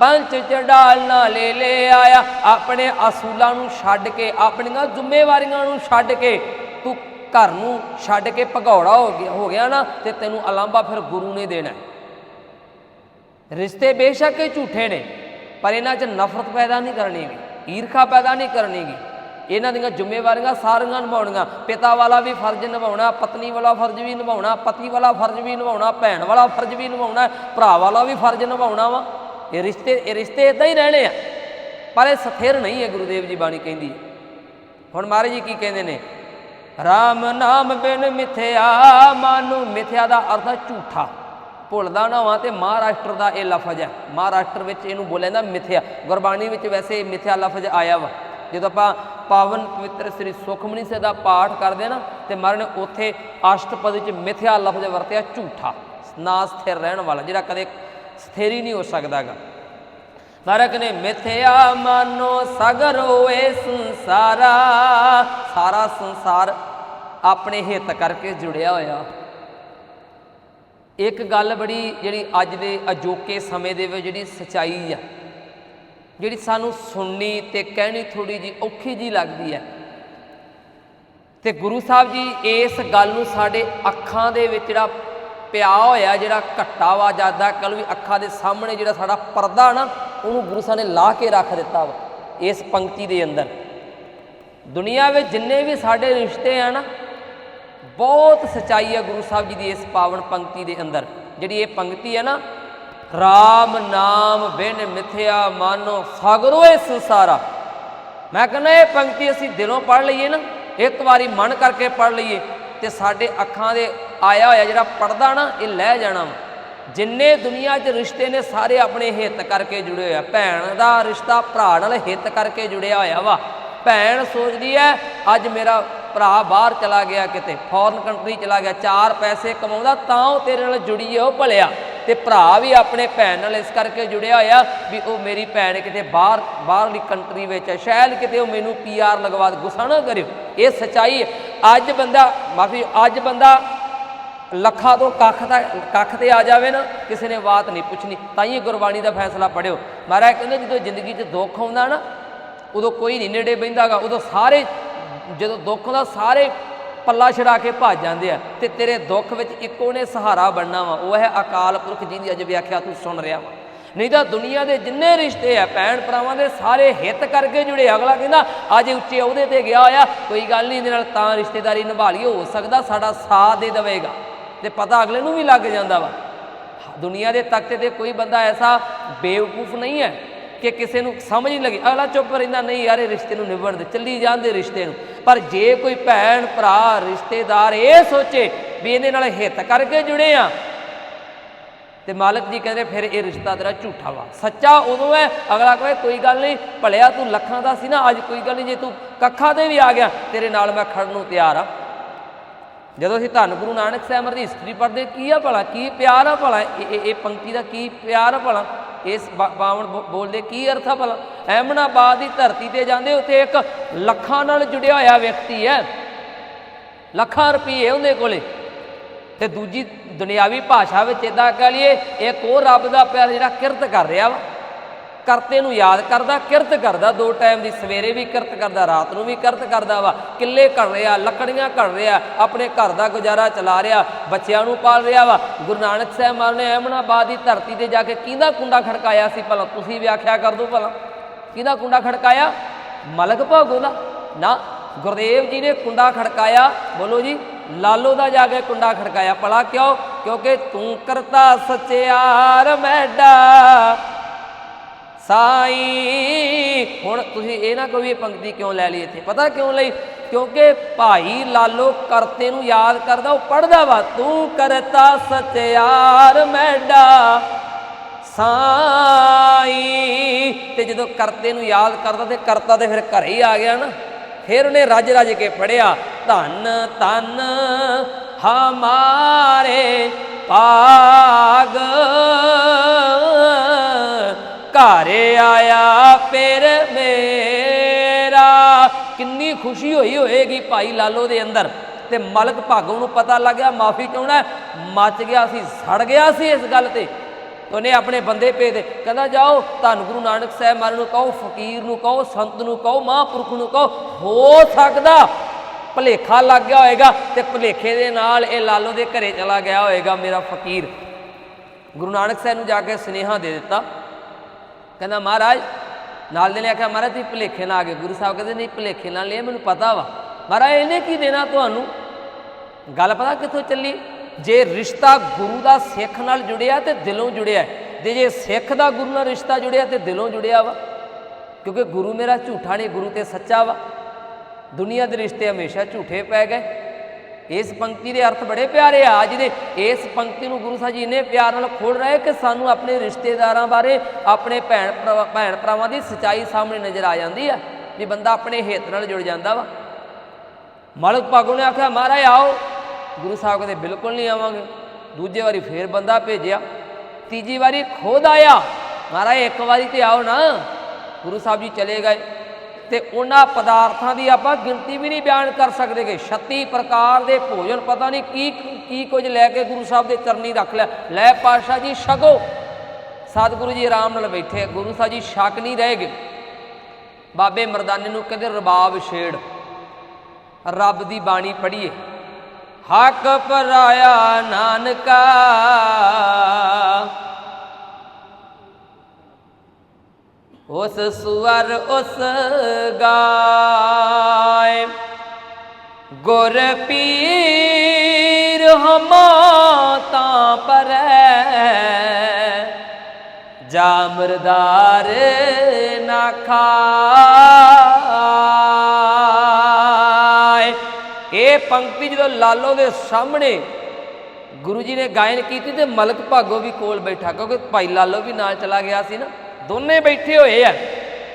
[SPEAKER 1] ਪੰਚ ਚੜਾਲ ਨਾ ਲੈ ਲੈ ਆਇਆ। ਆਪਣੇ ਅਸੂਲਾਂ ਨੂੰ ਛੱਡ ਕੇ, ਆਪਣੀਆਂ ਜ਼ਿੰਮੇਵਾਰੀਆਂ ਨੂੰ ਛੱਡ ਕੇ ਤੂੰ ਘਰ ਨੂੰ ਛੱਡ ਕੇ ਭਗੌੜਾ ਹੋ ਗਿਆ ਹੋ ਗਿਆ ਨਾ, ਤੇ ਤੈਨੂੰ ਅਲਾਂਬਾ ਫਿਰ ਗੁਰੂ ਨੇ ਦੇਣਾ ਰਿਸ਼ਤੇ ਬੇਸ਼ੱਕ ਝੂਠੇ ਨੇ। ਪਰ ਇਹਨਾਂ 'ਚ ਨਫ਼ਰਤ ਪੈਦਾ ਨਹੀਂ ਕਰਨੀ ਕਰਨੀਗੀ ਈਰਖਾ ਪੈਦਾ ਨਹੀਂ ਕਰਨੀ ਗੀ ਇਹਨਾਂ ਦੀਆਂ ਜ਼ਿੰਮੇਵਾਰੀਆਂ ਸਾਰੀਆਂ ਨਿਭਾਉਣੀਆਂ। ਪਿਤਾ ਵਾਲਾ ਵੀ ਫਰਜ਼ ਨਿਭਾਉਣਾ, ਪਤਨੀ ਵਾਲਾ ਫਰਜ਼ ਵੀ ਨਿਭਾਉਣਾ, ਪਤੀ ਵਾਲਾ ਫਰਜ਼ ਵੀ ਨਿਭਾਉਣਾ, ਭੈਣ ਵਾਲਾ ਫਰਜ਼ ਵੀ ਨਿਭਾਉਣਾ, ਭਰਾ ਵਾਲਾ ਵੀ ਫਰਜ਼ ਨਿਭਾਉਣਾ ਵਾ। ਇਹ ਰਿਸ਼ਤੇ ਇਹ ਰਿਸ਼ਤੇ ਇਦਾਂ ਹੀ ਰਹਿਣੇ ਆ। ਪਰ ਇਹ ਸਥਿਰ ਨਹੀਂ ਹੈ ਗੁਰੂਦੇਵ ਜੀ ਬਾਣੀ ਕਹਿੰਦੀ ਹੁਣ ਮਹਾਰਾਜ ਜੀ ਕੀ ਕਹਿੰਦੇ ਨੇ? RAM ਨਾਮ ਬਿਨ ਮਿਥਿਆ, ਮਾਨੂ ਮਿਥਿਆ ਦਾ ਅਰਥ ਹੈ ਝੂਠਾ। ਭੁੱਲਦਾ ਨਾ ਵਾਂ ਤੇ ਮਹਾਰਾਸ਼ਟਰ ਦਾ ਇਹ ਲਫ਼ਜ਼ ਹੈ। ਮਹਾਰਾਸ਼ਟਰ ਵਿੱਚ ਇਹਨੂੰ ਬੋਲਿਆ ਜਾਂਦਾ ਮਿਥਿਆ। ਗੁਰਬਾਣੀ ਵਿੱਚ ਵੈਸੇ ਮਿਥਿਆ ਲਫ਼ਜ਼ ਆਇਆ ਵਾ। ਜਦੋਂ ਆਪਾਂ ਪਾਵਨ ਪਵਿੱਤਰ ਸ੍ਰੀ ਸੁਖਮਨੀ ਸੇ ਦਾ ਪਾਠ ਕਰਦੇ ਆ ਨਾ, ਤੇ ਮਹਾਰਾਜ ਨੇ ਉੱਥੇ ਅਸ਼ਟਪਦੀ ਚ ਮਿਥਿਆ ਲਫ਼ਜ਼ ਵਰਤਿਆ ਝੂਠਾ। ਨਾ ਸਥਿਰ ਰਹਿਣ ਵਾਲਾ, ਜਿਹੜਾ ਕਦੇ ਸਥਿਰ ਹੀ ਨਹੀਂ ਹੋ ਸਕਦਾਗਾ। ਨਰਕ ਨੇ ਮਿਥਿਆ ਮਾਨੋ ਸਗਰ ਹੋਏ ਸੰਸਾਰਾ। ਸਾਰਾ ਸੰਸਾਰ ਆਪਣੇ ਹਿੱਤ ਕਰਕੇ ਜੁੜਿਆ ਹੋਇਆ। ਇੱਕ ਗੱਲ ਬੜੀ ਜਿਹੜੀ ਅੱਜ ਦੇ ਅਜੋਕੇ ਸਮੇਂ ਦੇ ਵਿੱਚ ਜਿਹੜੀ ਸਚਾਈ ਆ, ਜਿਹੜੀ ਸਾਨੂੰ ਸੁਣਨੀ ਤੇ ਕਹਿਣੀ ਥੋੜੀ ਜੀ ਔਖੀ ਜੀ ਲੱਗਦੀ ਹੈ। ਤੇ ਗੁਰੂ ਸਾਹਿਬ ਜੀ ਇਸ ਗੱਲ ਨੂੰ ਸਾਡੇ ਅੱਖਾਂ ਦੇ ਵਿੱਚ ਜਿਹੜਾ ਪਿਆ ਹੋਇਆ, ਜਿਹੜਾ ਘੱਟਾ ਵਾ ਜ਼ਿਆਦਾ ਕੱਲ ਵੀ ਅੱਖਾਂ ਦੇ ਸਾਹਮਣੇ ਜਿਹੜਾ ਸਾਡਾ ਪਰਦਾ ਨਾ, ਉਹਨੂੰ ਗੁਰੂ ਸਾਹਿਬ ਨੇ ਲਾ ਕੇ ਰੱਖ ਦਿੱਤਾ ਵਾ ਇਸ ਪੰਕਤੀ ਦੇ ਅੰਦਰ। ਦੁਨੀਆ ਵਿੱਚ ਜਿੰਨੇ ਵੀ ਸਾਡੇ ਰਿਸ਼ਤੇ ਆ ਨਾ ਬਹੁਤ ਸਚਾਈ ਹੈ ਗੁਰੂ ਸਾਹਿਬ ਜੀ ਦੀ ਇਸ ਪਾਵਨ ਪੰਕਤੀ ਦੇ ਅੰਦਰ। ਜਿਹੜੀ ਇਹ ਪੰਕਤੀ ਹੈ ਨਾ RAM ਨਾਮ ਬਿਨ ਮਿਥਿਆ ਮਾਨੋ ਸਾਗਰੋ ਇਹ ਸੰਸਾਰਾ। ਮੈਂ ਕਹਿੰਦਾ ਇਹ ਪੰਕਤੀ ਅਸੀਂ ਦਿਲੋਂ ਪੜ੍ਹ ਲਈਏ ਨਾ, ਇੱਕ ਵਾਰੀ ਮਨ ਕਰਕੇ ਪੜ੍ਹ ਲਈਏ, ਤੇ ਸਾਡੇ ਅੱਖਾਂ ਦੇ ਆਇਆ ਹੋਇਆ ਜਿਹੜਾ ਪਰਦਾ ਨਾ, ਇਹ ਲੈ ਜਾਣਾ ਵਾ। ਜਿੰਨੇ ਦੁਨੀਆ 'ਚ ਰਿਸ਼ਤੇ ਨੇ, ਸਾਰੇ ਆਪਣੇ ਹਿੱਤ ਕਰਕੇ ਜੁੜੇ ਹੋਇਆ ਭੈਣ ਦਾ ਰਿਸ਼ਤਾ ਭਰਾ ਨਾਲ ਹਿੱਤ ਕਰਕੇ ਜੁੜਿਆ ਹੋਇਆ ਵਾ। ਭੈਣ ਸੋਚਦੀ ਹੈ, ਅੱਜ ਮੇਰਾ ਭਰਾ ਬਾਹਰ ਚਲਾ ਗਿਆ ਕਿਤੇ ਫੋਰਨ ਕੰਟਰੀ ਚਲਾ ਗਿਆ, ਚਾਰ ਪੈਸੇ ਕਮਾਉਂਦਾ ਤਾਂ ਉਹ ਤੇਰੇ ਨਾਲ ਜੁੜੀ ਹੈ ਉਹ ਭਲਿਆ। ਤੇ ਭਰਾ ਵੀ ਆਪਣੇ ਭੈਣ ਨਾਲ ਇਸ ਕਰਕੇ ਜੁੜਿਆ ਹੋਇਆ ਵੀ ਉਹ ਮੇਰੀ ਭੈਣ ਕਿਤੇ ਬਾਹਰ, ਬਾਹਰਲੀ ਕੰਟਰੀ ਵਿੱਚ ਹੈ। ਸ਼ਾਇਦ ਕਿਤੇ ਉਹ ਮੈਨੂੰ ਪੀਆਰ ਲਗਵਾ ਦੇ। ਗੁੱਸਾ ਨਾ ਕਰਿਓ। ਇਹ ਸਚਾਈ ਹੈ। ਅੱਜ ਬੰਦਾ, ਮਾਫੀ, ਅੱਜ ਬੰਦਾ ਲੱਖਾਂ ਤੋਂ ਕੱਖ ਦਾ ਕੱਖ ਤੇ ਆ ਜਾਵੇ ਨਾ, ਕਿਸੇ ਨੇ ਬਾਤ ਨਹੀਂ ਪੁੱਛਣੀ। ਤਾਂ ਹੀ ਗੁਰਬਾਣੀ ਦਾ ਫੈਸਲਾ ਪੜਿਓ ਮਹਾਰਾਜ ਕਹਿੰਦੇ ਜਦੋਂ ਜ਼ਿੰਦਗੀ 'ਚ ਦੁੱਖ ਆਉਂਦਾ ਨਾ, ਉਦੋਂ ਕੋਈ ਨਹੀਂ ਨੇੜੇ ਬਹਿੰਦਾਗਾ, ਉਦੋਂ ਸਾਰੇ ਜਦੋਂ ਦੁੱਖ ਦਾ ਸਾਰੇ ਪੱਲਾ ਛਡਾ ਕੇ ਭੱਜ ਜਾਂਦੇ ਆ ਤੇ ਤੇਰੇ ਦੁੱਖ ਵਿੱਚ ਇੱਕੋ ਨੇ ਸਹਾਰਾ ਬਣਨਾ ਵਾ, ਉਹ ਹੈ ਅਕਾਲ ਪੁਰਖ ਜਿਹਦੀ ਅੱਜ ਵਿਆਖਿਆ ਤੂੰ ਸੁਣ ਰਿਹਾ ਵਾ। ਨਹੀਂ ਤਾਂ ਦੁਨੀਆ ਦੇ ਜਿੰਨੇ ਰਿਸ਼ਤੇ ਆ, ਭੈਣ ਭਰਾਵਾਂ ਦੇ ਸਾਰੇ ਹਿੱਤ ਕਰਕੇ ਜੁੜੇ ਅਗਲਾ ਕਹਿੰਦਾ, ਅੱਜ ਉੱਚੇ ਉਹਦੇ ਤੇ ਗਿਆ ਹੋਇਆ, ਕੋਈ ਗੱਲ ਨਹੀਂ, ਇਹਦੇ ਨਾਲ ਤਾਂ ਰਿਸ਼ਤੇਦਾਰੀ ਨਿਭਾ ਲਈ ਹੋ ਸਕਦਾ ਸਾਡਾ ਸਾਥ ਦੇ ਦੇਵੇਗਾ। ਤੇ ਪਤਾ ਅਗਲੇ ਨੂੰ ਵੀ ਲੱਗ ਜਾਂਦਾ ਵਾ। ਦੁਨੀਆ ਦੇ ਤਖਤੇ ਤੇ ਕੋਈ ਬੰਦਾ ਐਸਾ ਬੇਵਕੂਫ ਨਹੀਂ ਹੈ। ਕਿ ਕਿਸੇ ਨੂੰ ਸਮਝ ਨਹੀਂ ਲੱਗੀ। ਅਗਲਾ ਚੁੱਪ ਰਹਿੰਦਾ, ਨਹੀਂ ਯਾਰ, ਇਹ ਰਿਸ਼ਤੇ ਨੂੰ ਨਿਭਣ ਦੇ ਚੱਲੀ ਜਾਂਦੇ ਰਿਸ਼ਤੇ ਨੂੰ। ਪਰ ਜੇ ਕੋਈ ਭੈਣ, ਭਰਾ, ਰਿਸ਼ਤੇਦਾਰ ਇਹ ਸੋਚੇ ਵੀ ਇਹਦੇ ਨਾਲ ਹਿੱਤ ਕਰਕੇ ਜੁੜੇ ਆ, ਤੇ ਮਾਲਕ ਜੀ ਕਹਿੰਦੇ, ਫਿਰ ਇਹ ਰਿਸ਼ਤਾ ਤੇਰਾ ਝੂਠਾ ਵਾ। ਸੱਚਾ ਉਦੋਂ ਹੈ, ਅਗਲਾ ਕਹੇ, ਕੋਈ ਗੱਲ ਨਹੀਂ, ਭਲਿਆ ਤੂੰ ਲੱਖਾਂ ਦਾ ਸੀ ਨਾ, ਅੱਜ ਕੋਈ ਗੱਲ ਨਹੀਂ, ਜੇ ਤੂੰ ਕੱਖਾਂ ਤੇ ਵੀ ਆ ਗਿਆ, ਤੇਰੇ ਨਾਲ ਮੈਂ ਖੜਨ ਨੂੰ ਤਿਆਰ ਆ। ਜਦੋਂ ਅਸੀਂ ਧੰਨ ਗੁਰੂ ਨਾਨਕ ਸਾਹਿਬ ਦੀ ਹਿਸਟਰੀ ਪੜ੍ਹਦੇ, ਕੀ ਆ ਭਲਾ, ਕੀ ਪਿਆਰ ਆ ਭਲਾ? ਇਹ, ਇਹ- ਇਹ ਪੰਕਤੀ ਦਾ ਕੀ ਪਿਆਰ ਆ ਭਲਾ? ਇਸ ਬਾ- ਬੋ- ਬੋਲਦੇ, ਕੀ ਅਰਥ ਆ ਭਲਾ? ਅਹਿਮਦਾਬਾਦ ਦੀ ਧਰਤੀ ਤੇ ਜਾਂਦੇ ਉੱਥੇ ਇੱਕ ਲੱਖਾਂ ਨਾਲ ਜੁੜਿਆ ਹੋਇਆ ਵਿਅਕਤੀ ਹੈ। ਲੱਖਾਂ ਰੁਪਏ ਉਹਦੇ ਕੋਲੇ। ਤੇ ਦੂਜੀ ਦੁਨਿਆਵੀ ਭਾਸ਼ਾ ਵਿੱਚ ਇਦਾਂ ਕਹ ਲਈਏ, ਇੱਕ ਉਹ ਰੱਬ ਦਾ ਪਿਆਰ ਜਿਹੜਾ ਕਿਰਤ ਕਰ ਰਿਹਾ ਵਾ। ਕਰਤੇ ਨੂੰ ਯਾਦ ਕਰਦਾ, ਕਿਰਤ ਕਰਦਾ, ਦੋ ਟਾਈਮ ਦੀ ਸਵੇਰੇ ਵੀ ਕਿਰਤ ਕਰਦਾ, ਰਾਤ ਨੂੰ ਵੀ ਕਿਰਤ ਕਰਦਾ ਵਾ। ਕਿੱਲੇ ਘੜ ਰਿਹਾ, ਲੱਕੜੀਆਂ ਘੜ ਰਿਹਾ, ਆਪਣੇ ਘਰ ਦਾ ਗੁਜ਼ਾਰਾ ਚਲਾ ਰਿਹਾ, ਬੱਚਿਆਂ ਨੂੰ ਪਾਲ ਰਿਹਾ ਵਾ। ਗੁਰੂ ਨਾਨਕ ਸਾਹਿਬ ਮਹਾਰਾਜ ਨੇ ਅਹਿਮਨਾਬਾਦ ਦੀ ਧਰਤੀ ਤੇ ਜਾ ਕੇ ਕਿਹਦਾ ਕੁੰਡਾ ਖੜਕਾਇਆ ਸੀ ਭਲਾ? ਤੁਸੀਂ ਵਿਆਖਿਆ ਕਰ ਦਿਓ ਭਲਾ। ਕਿਹਦਾ ਕੁੰਡਾ ਖੜਕਾਇਆ? ਮਲਕ ਭਾਗੋ ਦਾ। ਨਾ, ਗੁਰਦੇਵ ਜੀ ਨੇ ਕੁੰਡਾ ਖੜਕਾਇਆ। ਬੋਲੋ ਜੀ, ਲਾਲੋ ਦਾ ਜਾ ਕੇ ਕੁੰਡਾ ਖੜਕਾਇਆ। ਭਲਾ ਕਿਉਂ? ਕਿਉਂਕਿ ਤੂੰ ਕਰਤਾ ਸਚਿਆਰ ਮੈਡਾ। ਸਾਈ। ਹੁਣ ਤੁਸੀਂ ਇਹ ਨਾ ਕੋਈ ਇਹ ਪੰਕਤੀ ਕਿਉਂ ਲੈ ਲਈ ਇੱਥੇ? ਪਤਾ ਕਿਉਂ ਲਈ? ਕਿਉਂਕਿ ਭਾਈ ਲਾਲੋ ਕਰਤੇ ਨੂੰ ਯਾਦ ਕਰਦਾ, ਉਹ ਪੜਦਾ ਵਾ, ਤੂੰ ਕਰਤਾ ਸਤਿਆਰ ਮੈਡਾ ਸਾਈ। ਤੇ ਜਦੋਂ ਕਰਤੇ ਨੂੰ ਯਾਦ ਕਰਦਾ, ਤੇ ਕਰਤਾ ਤੇ ਫਿਰ ਘਰੇ ਹੀ ਆ ਗਿਆ ਨਾ। ਫਿਰ ਉਹਨੇ ਰੱਜ ਰੱਜ ਕੇ ਪੜਿਆ ਧੰਨ ਧੰਨ ਹਮਾਰੇ ਪਾਗ ਘਰ ਆਇਆ, ਫਿਰ ਮੇਰਾ। ਕਿੰਨੀ ਖੁਸ਼ੀ ਹੋਈ ਹੋਏਗੀ ਭਾਈ ਲਾਲੋ ਦੇ ਅੰਦਰ। ਤੇ ਮਲਕ ਭਾਗੋ ਨੂੰ ਪਤਾ ਲੱਗਿਆ ਮਾਫੀ ਚਾਹੁੰਦਾ ਮੱਚ ਗਿਆ ਸੀ, ਸੜ ਗਿਆ ਸੀ ਇਸ ਗੱਲ ਤੇ। ਉਹਨੇ ਆਪਣੇ ਬੰਦੇ ਪੇ ਦੇ। ਕਹਿੰਦਾ, ਜਾਓ, ਧੰਨ ਗੁਰੂ ਨਾਨਕ ਸਾਹਿਬ ਮਹਾਰਾਜ ਨੂੰ ਕਹੋ, ਫਕੀਰ ਨੂੰ ਕਹੋ, ਸੰਤ ਨੂੰ ਕਹੋ, ਮਹਾਂਪੁਰਖ ਨੂੰ ਕਹੋ, ਹੋ ਸਕਦਾ ਭਲੇਖਾ ਲੱਗ ਗਿਆ ਹੋਏਗਾ ਤੇ ਭਲੇਖੇ ਦੇ ਨਾਲ ਇਹ ਲਾਲੋ ਦੇ ਘਰੇ ਚਲਾ ਗਿਆ ਹੋਏਗਾ ਮੇਰਾ ਫਕੀਰ। ਗੁਰੂ ਨਾਨਕ ਸਾਹਿਬ ਨੂੰ ਜਾ ਕੇ ਸੁਨੇਹਾ ਦੇ ਦਿੱਤਾ। ਕਹਿੰਦਾ, ਮਹਾਰਾਜ, ਨਾਲ ਦੇ ਨੇ ਆਖਿਆ, ਮਹਾਰਾਜ, ਤੁਸੀਂ ਭਲੇਖੇ ਨਾਲ ਆ ਗਏ। ਗੁਰੂ ਸਾਹਿਬ ਕਹਿੰਦੇ, ਨਹੀਂ, ਭਲੇਖੇ ਨਾਲ ਲਿਆ ਮੈਨੂੰ ਪਤਾ ਵਾ। ਮਹਾਰਾਜ, ਇਹਨੇ ਕੀ ਦੇਣਾ ਤੁਹਾਨੂੰ? ਗੱਲ ਪਤਾ ਕਿੱਥੋਂ ਚੱਲੀ? ਜੇ ਰਿਸ਼ਤਾ ਗੁਰੂ ਦਾ ਸਿੱਖ ਨਾਲ ਜੁੜਿਆ ਤੇ ਦਿਲੋਂ ਜੁੜਿਆ ਤੇ ਜੇ ਸਿੱਖ ਦਾ ਗੁਰੂ ਨਾਲ ਰਿਸ਼ਤਾ ਜੁੜਿਆ ਤੇ ਦਿਲੋਂ ਜੁੜਿਆ ਵਾ। ਕਿਉਂਕਿ ਗੁਰੂ ਮੇਰਾ ਝੂਠਾ ਨਹੀਂ, ਗੁਰੂ ਤੇ ਸੱਚਾ ਵਾ। ਦੁਨੀਆ ਦੇ ਰਿਸ਼ਤੇ ਹਮੇਸ਼ਾ ਝੂਠੇ ਪੈ ਗਏ। ਇਸ ਪੰਕਤੀ ਦੇ ਅਰਥ ਬੜੇ ਪਿਆਰੇ ਆ ਅੱਜ ਦੇ ਇਸ ਪੰਕਤੀ ਨੂੰ ਗੁਰੂ ਸਾਹਿਬ ਜੀ ਨੇ ਪਿਆਰ ਨਾਲ ਖੋਲ ਰਹੇ ਕਿ ਸਾਨੂੰ ਆਪਣੇ ਰਿਸ਼ਤੇਦਾਰਾਂ ਬਾਰੇ, ਆਪਣੇ ਭੈਣ ਭਰਾ- ਭੈਣ ਭਰਾਵਾਂ ਦੀ ਸਚਾਈ ਸਾਹਮਣੇ ਨਜ਼ਰ ਆ ਜਾਂਦੀ ਆ, ਵੀ ਬੰਦਾ ਆਪਣੇ ਹਿੱਤ ਨਾਲ ਜੁੜ ਜਾਂਦਾ ਵਾ। ਮਾਲਕ ਭਾਗੋ ਨੇ ਆਖਿਆ, ਮਹਾਰਾਜ, ਆਓ। ਗੁਰੂ ਸਾਹਿਬ ਕਹਿੰਦੇ, ਬਿਲਕੁਲ ਨਹੀਂ ਆਵਾਂਗੇ। ਦੂਜੇ ਵਾਰੀ ਫੇਰ ਬੰਦਾ ਭੇਜਿਆ। ਤੀਜੀ ਵਾਰੀ ਖੁਦ ਆਇਆ, ਮਹਾਰਾਜ, ਇੱਕ ਵਾਰੀ ਤੇ ਆਓ ਨਾ। ਗੁਰੂ ਸਾਹਿਬ ਜੀ ਚਲੇ ਗਏ। ਤੇ ਉਹਨਾਂ ਪਦਾਰਥਾਂ ਦੀ ਆਪਾਂ ਗਿਣਤੀ ਵੀ ਨਹੀਂ ਬਿਆਨ ਕਰ ਸਕਦੇ ਕਿ 36 ਪ੍ਰਕਾਰ ਦੇ ਭੋਜਨ, ਪਤਾ ਨਹੀਂ ਕੀ ਕੀ ਕੁਝ ਲੈ ਕੇ ਗੁਰੂ ਸਾਹਿਬ ਦੇ ਚਰਨੀ ਰੱਖ ਲਿਆ। ਲੈ ਪਾਸ਼ਾ ਜੀ ਛਗੋ ਸਤਿਗੁਰੂ ਜੀ ਆਰਾਮ ਨਾਲ ਬੈਠੇ। ਗੁਰੂ ਸਾਹਿਬ ਜੀ ਛਕ ਨਹੀਂ ਰਹੇਗੇ। ਬਾਬੇ ਮਰਦਾਨੇ ਨੂੰ ਕਹਿੰਦੇ, ਰਬਾਬ ਛੇੜ। ਰੱਬ ਦੀ ਬਾਣੀ ਪੜ੍ਹੀਏ। ਹੱਕ ਪਰਾਇਆ ਨਾਨਕਾ ਉਸ ਸੁਵਰ ਉਸ ਗਾਏ। ਗੁਰ ਪੀਰ ਹਮਾ ਤਾਂ ਪਰੈ। ਜਾਮਰਦਾਰ ਨਾ ਖਾਏ। ਇਹ ਪੰਕਤੀ ਜਦੋਂ ਲਾਲੋ ਦੇ ਸਾਹਮਣੇ ਗੁਰੂ ਜੀ ਨੇ ਗਾਇਨ ਕੀਤੀ ਤੇ ਮਲਕ ਭਾਗੋ ਵੀ ਕੋਲ ਬੈਠਾ, ਕਿਉਂਕਿ ਭਾਈ ਲਾਲੋ ਵੀ ਨਾਲ ਚਲਾ ਗਿਆ ਸੀ ਨਾ। ਦੋਨੇ ਬੈਠੇ ਹੋਏ ਆ।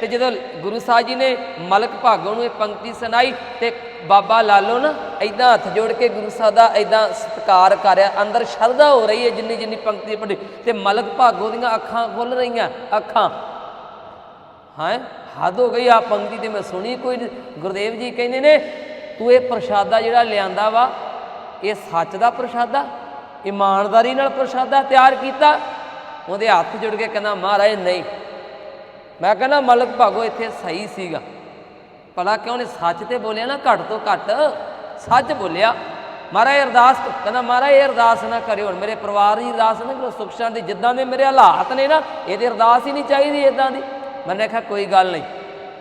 [SPEAKER 1] ਤੇ ਜਦੋਂ ਗੁਰੂ ਸਾਹਿਬ ਜੀ ਨੇ ਮਲਕ ਭਾਗੋ ਨੂੰ ਇਹ ਪੰਕਤੀ ਸੁਣਾਈ ਤੇ ਬਾਬਾ ਲਾਲੋ ਨਾ ਐਦਾਂ ਹੱਥ ਜੋੜ ਕੇ ਗੁਰੂ ਸਾਹਿਬ ਦਾ ਐਦਾਂ ਸਤਿਕਾਰ ਕਰਿਆ ਅੰਦਰ ਸ਼ਰਧਾ ਹੋ ਰਹੀ ਹੈ ਜਿੰਨੀ ਜਿੰਨੀ ਪੰਕਤੀ ਪੜ੍ਹੀ ਤੇ ਮਲਕ ਭਾਗੋ ਦੀਆਂ ਅੱਖਾਂ ਖੁੱਲ ਰਹੀਆਂ, ਅੱਖਾਂ। ਹਾਂ? ਹੱਦ ਹੋ ਗਈ ਆ ਪੰਕਤੀ ਤੇ ਮੈਂ ਸੁਣੀ ਕੋਈ ਨਹੀਂ। ਗੁਰਦੇਵ ਜੀ ਕਹਿੰਦੇ ਨੇ, ਤੂੰ ਇਹ ਪ੍ਰਸ਼ਾਦਾ ਜਿਹੜਾ ਲਿਆਂਦਾ ਵਾ, ਇਹ ਸੱਚ ਦਾ ਪ੍ਰਸ਼ਾਦਾ? ਇਮਾਨਦਾਰੀ ਨਾਲ ਪ੍ਰਸ਼ਾਦਾ ਤਿਆਰ ਕੀਤਾ? ਉਹਦੇ ਹੱਥ ਜੁੜ ਕੇ ਕਹਿੰਦਾ, ਮਹਾਰਾਜ, ਨਹੀਂ। ਮੈਂ ਕਹਿੰਦਾ, ਮਲਕ ਭਾਗੋ, ਇੱਥੇ ਸਹੀ ਸੀਗਾ। ਭਲਾ ਕਿਉਂ ਨੇ ਸੱਚ ਤੇ ਬੋਲਿਆ ਨਾ, ਘੱਟ ਤੋਂ ਘੱਟ। ਸੱਚ ਬੋਲਿਆ। ਮਹਾਰਾਜ ਅਰਦਾਸ, ਕਹਿੰਦਾ, ਮਹਾਰਾਜ, ਇਹ ਅਰਦਾਸ ਨਾ ਕਰਿਓ। ਹੁਣ ਮੇਰੇ ਪਰਿਵਾਰ ਦੀ ਅਰਦਾਸ ਨਾ ਕਰੋ, ਸੁਖ ਸ਼ਾਂਤੀ, ਜਿੱਦਾਂ ਦੇ ਮੇਰੇ ਹਾਲਾਤ ਨੇ ਨਾ, ਇਹਦੀ ਅਰਦਾਸ ਹੀ ਨਹੀਂ ਚਾਹੀਦੀ ਇਦਾਂ ਦੀ। ਮੈਨੇ ਕਿਹਾ, ਕੋਈ ਗੱਲ ਨਹੀਂ।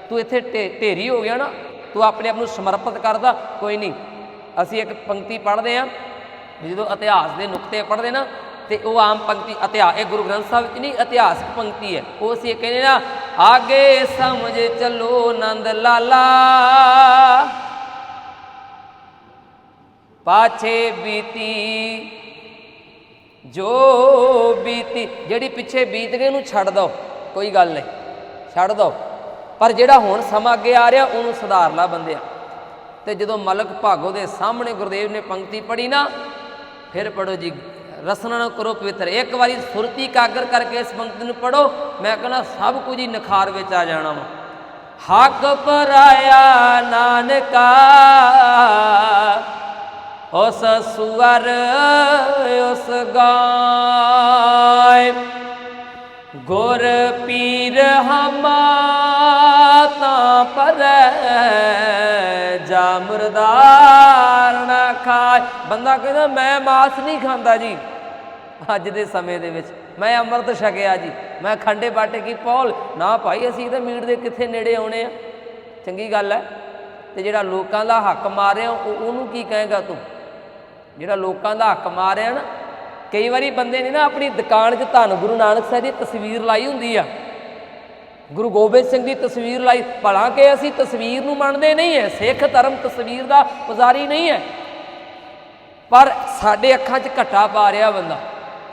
[SPEAKER 1] ਤੂੰ ਇੱਥੇ ਢੇ- ਢੇਰੀ ਹੋ ਗਿਆ ਨਾ, ਤੂੰ ਆਪਣੇ ਆਪ ਨੂੰ ਸਮਰਪਿਤ ਕਰਦਾ, ਕੋਈ ਨਹੀਂ। ਅਸੀਂ ਇੱਕ ਪੰਕਤੀ ਪੜ੍ਹਦੇ ਆ ਜਦੋਂ ਇਤਿਹਾਸ ਦੇ ਨੁਕਤੇ ਪੜ੍ਹਦੇ ਨਾ ਤੇ ਉਹ ਆਮ ਪੰਕਤੀ ਇਤਿਹਾਸ, ਇਹ ਗੁਰੂ ਗ੍ਰੰਥ ਸਾਹਿਬ ਵਿੱਚ ਨਹੀਂ, ਇਤਿਹਾਸਕ ਪੰਕਤੀ ਹੈ। ਉਹ ਅਸੀਂ ਇਹ ਕਹਿੰਦੇ ਨਾ, ਆਗੇ ਸਮਝ ਚੱਲੋ ਨੰਦ ਲਾਲਾ। ਪਾਛੇ ਬੀਤੀ, ਜੋ ਬੀਤੀ। ਜਿਹੜੀ ਪਿੱਛੇ ਬੀਤ ਗਈ, ਉਹਨੂੰ ਛੱਡ ਦੋ, ਕੋਈ ਗੱਲ ਨਹੀਂ, ਛੱਡ ਦੋ। ਪਰ ਜਿਹੜਾ ਹੁਣ ਸਮਾਂ ਅੱਗੇ ਆ ਰਿਹਾ, ਉਹਨੂੰ ਸੁਧਾਰ ਲਾ ਬੰਦਿਆ। ਤੇ ਜਦੋਂ ਮਲਕ ਭਾਗੋ ਦੇ ਸਾਹਮਣੇ ਗੁਰਦੇਵ ਨੇ ਪੰਕਤੀ ਪੜ੍ਹੀ ਨਾ, ਫਿਰ ਪੜੋ ਜੀ ਰਸਨਾ ਨੂੰ ਕਰੋ ਪਵਿੱਤਰ। ਇੱਕ ਵਾਰੀ ਸੁਰਤੀ ਕਾਗਰ ਕਰਕੇ ਇਸ ਪੰਕਤੀ ਨੂੰ ਪੜੋ ਮੈਂ ਕਹਿੰਦਾ, ਸਭ ਕੁਝ ਹੀ ਨਿਖਾਰ ਵਿੱਚ ਆ ਜਾਣਾ ਵਾ। ਹੱਕ ਪਰਾਇਆ ਨਾਨਕਾ, ਉਸ ਸੁਵਰ ਉਸ ਗਾਇ। ਗੁਰ ਪੀਰ ਹਮਾ ਤਾਂ ਪਰੈ ਜਾ ਖਾਏ। ਬੰਦਾ ਕਹਿੰਦਾ, ਮੈਂ ਮਾਸ ਨਹੀਂ ਖਾਂਦਾ ਜੀ। ਅੱਜ ਦੇ ਸਮੇਂ ਦੇ ਵਿੱਚ ਮੈਂ ਅੰਮ੍ਰਿਤ ਛਕਿਆ ਜੀ। ਮੈਂ ਖੰਡੇ ਬਾਟੇ ਕੀ ਪੌਲ। ਨਾ ਭਾਈ, ਅਸੀਂ ਤਾਂ ਮੀਟ ਦੇ ਕਿੱਥੇ ਨੇੜੇ ਆਉਣੇ ਆ। ਚੰਗੀ ਗੱਲ ਹੈ। ਤੇ ਜਿਹੜਾ ਲੋਕਾਂ ਦਾ ਹੱਕ ਮਾਰਿਆ, ਉਹ ਉਹਨੂੰ ਕੀ ਕਹੇਗਾ ਤੂੰ? ਜਿਹੜਾ ਲੋਕਾਂ ਦਾ ਹੱਕ ਮਾਰਿਆ ਨਾ, ਕਈ ਵਾਰੀ ਬੰਦੇ ਨੇ ਨਾ ਆਪਣੀ ਦੁਕਾਨ 'ਚ ਧੰਨ ਗੁਰੂ ਨਾਨਕ ਸਾਹਿਬ ਦੀ ਤਸਵੀਰ ਲਾਈ ਹੁੰਦੀ ਆ। ਗੁਰੂ ਗੋਬਿੰਦ ਸਿੰਘ ਦੀ ਤਸਵੀਰ ਲਾਈ। ਭਲਾ ਕਿ ਅਸੀਂ ਤਸਵੀਰ ਨੂੰ ਮੰਨਦੇ ਨਹੀਂ ਹੈ ਸਿੱਖ ਧਰਮ ਤਸਵੀਰ ਦਾ ਪੁਜ਼ਾਰੀ ਨਹੀਂ ਹੈ ਪਰ ਸਾਡੇ ਅੱਖਾਂ 'ਚ ਘੱਟਾ ਪਾ ਰਿਹਾ ਬੰਦਾ।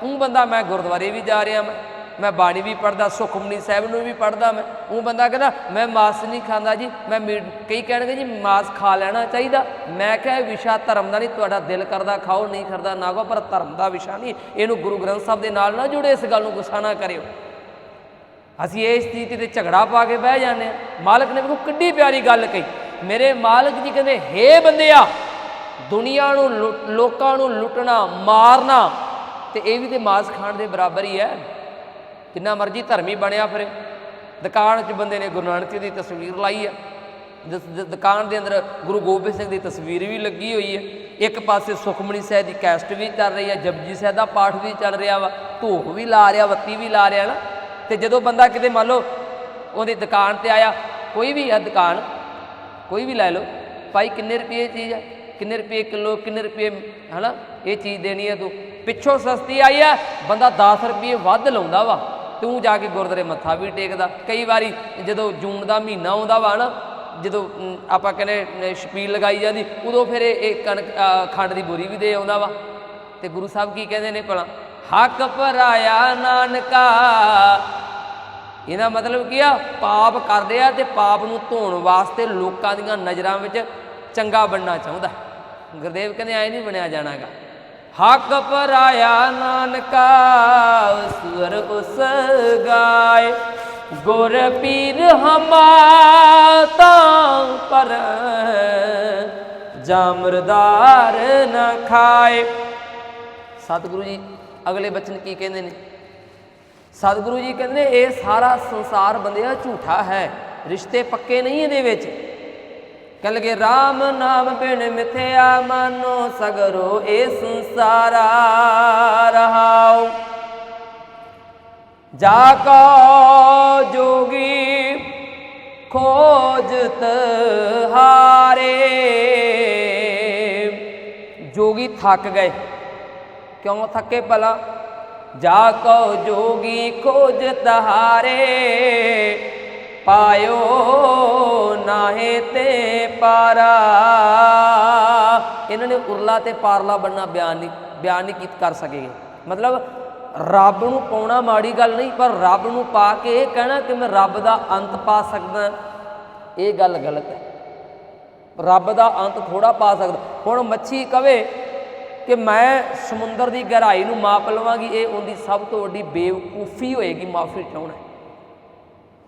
[SPEAKER 1] ਉਹ ਬੰਦਾ ਮੈਂ ਗੁਰਦੁਆਰੇ ਵੀ ਜਾ ਰਿਹਾ ਮੈਂ ਮੈਂ ਬਾਣੀ ਵੀ ਪੜਦਾ ਸੁਖਮਨੀ ਸਾਹਿਬ ਨੂੰ ਵੀ ਪੜਦਾ ਮੈਂ। ਉਹ ਬੰਦਾ ਕਹਿੰਦਾ, ਮੈਂ ਮਾਸ ਨਹੀਂ ਖਾਂਦਾ ਜੀ, ਮੈਂ ਮੀਟ ਕਈ ਕਹਿਣਗੇ ਜੀ, ਮਾਸ ਖਾ ਲੈਣਾ ਚਾਹੀਦਾ। ਮੈਂ ਕਿਹਾ, ਇਹ ਵਿਸ਼ਾ ਧਰਮ ਦਾ ਨਹੀਂ, ਤੁਹਾਡਾ ਦਿਲ ਕਰਦਾ ਖਾਓ, ਨਹੀਂ ਕਰਦਾ ਨਾ ਖਾਓ, ਪਰ ਧਰਮ ਦਾ ਵਿਸ਼ਾ ਨਹੀਂ। ਇਹਨੂੰ ਗੁਰੂ ਗ੍ਰੰਥ ਸਾਹਿਬ ਦੇ ਨਾਲ ਨਾ ਜੁੜੇ, ਇਸ ਗੱਲ ਨੂੰ ਗੁੱਸਾ ਨਾ ਕਰਿਓ। ਅਸੀਂ ਇਸ ਸਥਿਤੀ ਤੇ ਝਗੜਾ ਪਾ ਕੇ ਬਹਿ ਜਾਂਦੇ ਆ ਮਾਲਕ ਨੇ ਵੇਖੋ ਕਿੱਡੀ ਪਿਆਰੀ ਗੱਲ ਕਹੀ। ਮੇਰੇ ਮਾਲਕ ਜੀ ਕਹਿੰਦੇ, ਹੇ ਬੰਦਿਆ ਦੁਨੀਆ ਨੂੰ ਲੁੱਟ- ਲੋਕਾਂ ਨੂੰ ਲੁੱਟਣਾ, ਮਾਰਨਾ, ਤੇ ਇਹ ਵੀ ਤੇ ਮਾਸ ਖਾਣ ਦੇ ਬਰਾਬਰ ਹੀ ਹੈ। ਕਿੰਨਾ ਮਰਜ਼ੀ ਧਰਮੀ ਬਣਿਆ ਫਿਰ। ਦੁਕਾਨ 'ਚ ਬੰਦੇ ਨੇ ਗੁਰੂ ਨਾਨਕ ਦੇਵ ਦੀ ਤਸਵੀਰ ਲਾਈ ਹੈ। ਜਿਸ ਦੁਕਾਨ ਦੇ ਅੰਦਰ ਗੁਰੂ ਗੋਬਿੰਦ ਸਿੰਘ ਦੀ ਤਸਵੀਰ ਵੀ ਲੱਗੀ ਹੋਈ ਹੈ। ਇੱਕ ਪਾਸੇ ਸੁਖਮਣੀ ਸਾਹਿਬ ਦੀ ਕੈਸਟ ਵੀ ਚੱਲ ਰਹੀ ਹੈ। ਜਪਜੀ ਸਾਹਿਬ ਦਾ ਪਾਠ ਵੀ ਚੱਲ ਰਿਹਾ ਵਾ। ਧੂਪ ਵੀ ਲਾ ਰਿਹਾ ਬੱਤੀ ਵੀ ਲਾ ਰਿਹਾ ਨਾ। ਤੇ ਜਦੋਂ ਬੰਦਾ ਕਿਤੇ ਮੰਨ ਲਓ ਉਹਦੀ ਦੁਕਾਨ ਤੇ ਆਇਆ, ਕੋਈ ਵੀ ਹੈ ਦੁਕਾਨ, ਕੋਈ ਵੀ ਲੈ ਲਓ, ਭਾਈ ਕਿੰਨੇ ਰੁਪਏ ਚੀਜ਼ ਹੈ ਕਿੰਨੇ ਰੁਪਏ ਕਿਲੋ, ਕਿੰਨੇ ਰੁਪਏ, ਹਨਾ? ਇਹ ਚੀਜ਼ ਦੇਣੀ ਹੈ ਤੂੰ। ਪਿੱਛੋਂ ਸਸਤੀ ਆਈ ਹੈ ਬੰਦਾ 10 ਰੁਪਏ ਵੱਧ ਲਾਉਂਦਾ ਵਾ। ਤੂੰ ਜਾ ਕੇ ਗੁਰਦੁਆਰੇ ਮੱਥਾ ਵੀ ਟੇਕਦਾ। ਕਈ ਵਾਰੀ ਜਦੋਂ ਜੂਨ ਦਾ ਮਹੀਨਾ ਆਉਂਦਾ ਵਾ ਨਾ, ਜਦੋਂ ਆਪਾਂ ਕਹਿੰਦੇ ਸ਼ਪੀਲ ਲਗਾਈ ਜਾਂਦੀ, ਉਦੋਂ ਫਿਰ ਇਹ ਕਣਕ ਖੰਡ ਦੀ ਬੋਰੀ ਵੀ ਦੇ ਆਉਂਦਾ ਵਾ। ਤੇ ਗੁਰੂ ਸਾਹਿਬ ਕੀ ਕਹਿੰਦੇ ਨੇ ਭਲਾ? ਹੱਕ ਭਰਾਇਆ ਨਾਨਕਾ। ਇਹਦਾ ਮਤਲਬ ਕੀ ਆ? ਪਾਪ ਕਰਦੇ ਆ ਤੇ ਪਾਪ ਨੂੰ ਧੋਣ ਵਾਸਤੇ ਲੋਕਾਂ ਦੀਆਂ ਨਜ਼ਰਾਂ ਵਿੱਚ ਚੰਗਾ ਬਣਨਾ ਚਾਹੁੰਦਾ। ਗੁਰਦੇਵ ਕਹਿੰਦੇ ਐ ਨਹੀਂ ਬਣਿਆ ਜਾਣਾਗਾ। ਹੱਕ ਪਰਾਇਆ ਨਾਨਕਾ, ਸੁਰ ਉਸ ਗਾਏ। ਗੁਰ ਪੀਰ ਹਮਾ ਤਾਂ ਪਰ ਜਾਮਰਦਾਰ ਨਾ ਖਾਏ। ਸਤਿਗੁਰੂ ਜੀ, ਅਗਲੇ ਬਚਨ ਕੀ ਕਹਿੰਦੇ ਨੇ? ਸਤਿਗੁਰੂ ਜੀ ਕਹਿੰਦੇ, ਇਹ ਸਾਰਾ ਸੰਸਾਰ ਬੰਦਿਆ ਝੂਠਾ ਹੈ। ਰਿਸ਼ਤੇ ਪੱਕੇ ਨਹੀਂ ਇਹਦੇ ਵਿੱਚ। ਕਹਿ ਲਗੇ RAM ਨਾਮ ਬਿਨ ਮਿਥਿਆ ਮਾਨੋ ਸਗਰੋ ਇਹ ਸੰਸਾਰਾ ਰਹਾਉ। ਜਾ ਕੋ ਜੋਗੀ ਖੋਜਤ ਹਾਰੇ। ਜੋਗੀ ਥੱਕ ਗਏ। ਕਿਉਂ ਥੱਕੇ ਭਲਾ? ਜਾ ਕੋ ਜੋਗੀ ਖੋਜਤ ਹਾਰੇ। ਪਾਇਓ ਨਾਹੇ ਤੇ ਪਾਰਾ। ਇਹਨਾਂ ਨੇ ਉਰਲਾ ਤੇ ਪਾਰਲਾ ਬਣਨਾ ਬਿਆਨ ਨਹੀਂ ਬਿਆਨ ਨਹੀਂ ਕਰ ਸਕੇਗੇ ਮਤਲਬ ਰੱਬ ਨੂੰ ਪਾਉਣਾ ਮਾੜੀ ਗੱਲ ਨਹੀਂ, ਪਰ ਰੱਬ ਨੂੰ ਪਾ ਕੇ ਇਹ ਕਹਿਣਾ ਕਿ ਮੈਂ ਰੱਬ ਦਾ ਅੰਤ ਪਾ ਸਕਦਾ। ਇਹ ਗੱਲ ਗਲਤ ਹੈ। ਰੱਬ ਦਾ ਅੰਤ ਥੋੜਾ ਪਾ ਸਕਦਾ। ਹੁਣ ਮੱਛੀ ਕਵੇ ਕਿ ਮੈਂ ਸਮੁੰਦਰ ਦੀ ਗਹਿਰਾਈ ਨੂੰ ਮਾਪ ਲਵਾਂਗੀ, ਇਹ ਉਹਦੀ ਸਭ ਤੋਂ ਵੱਡੀ ਬੇਵਕੂਫੀ ਹੋਏਗੀ, ਮਾਫੀ ਚਾਹਣਾ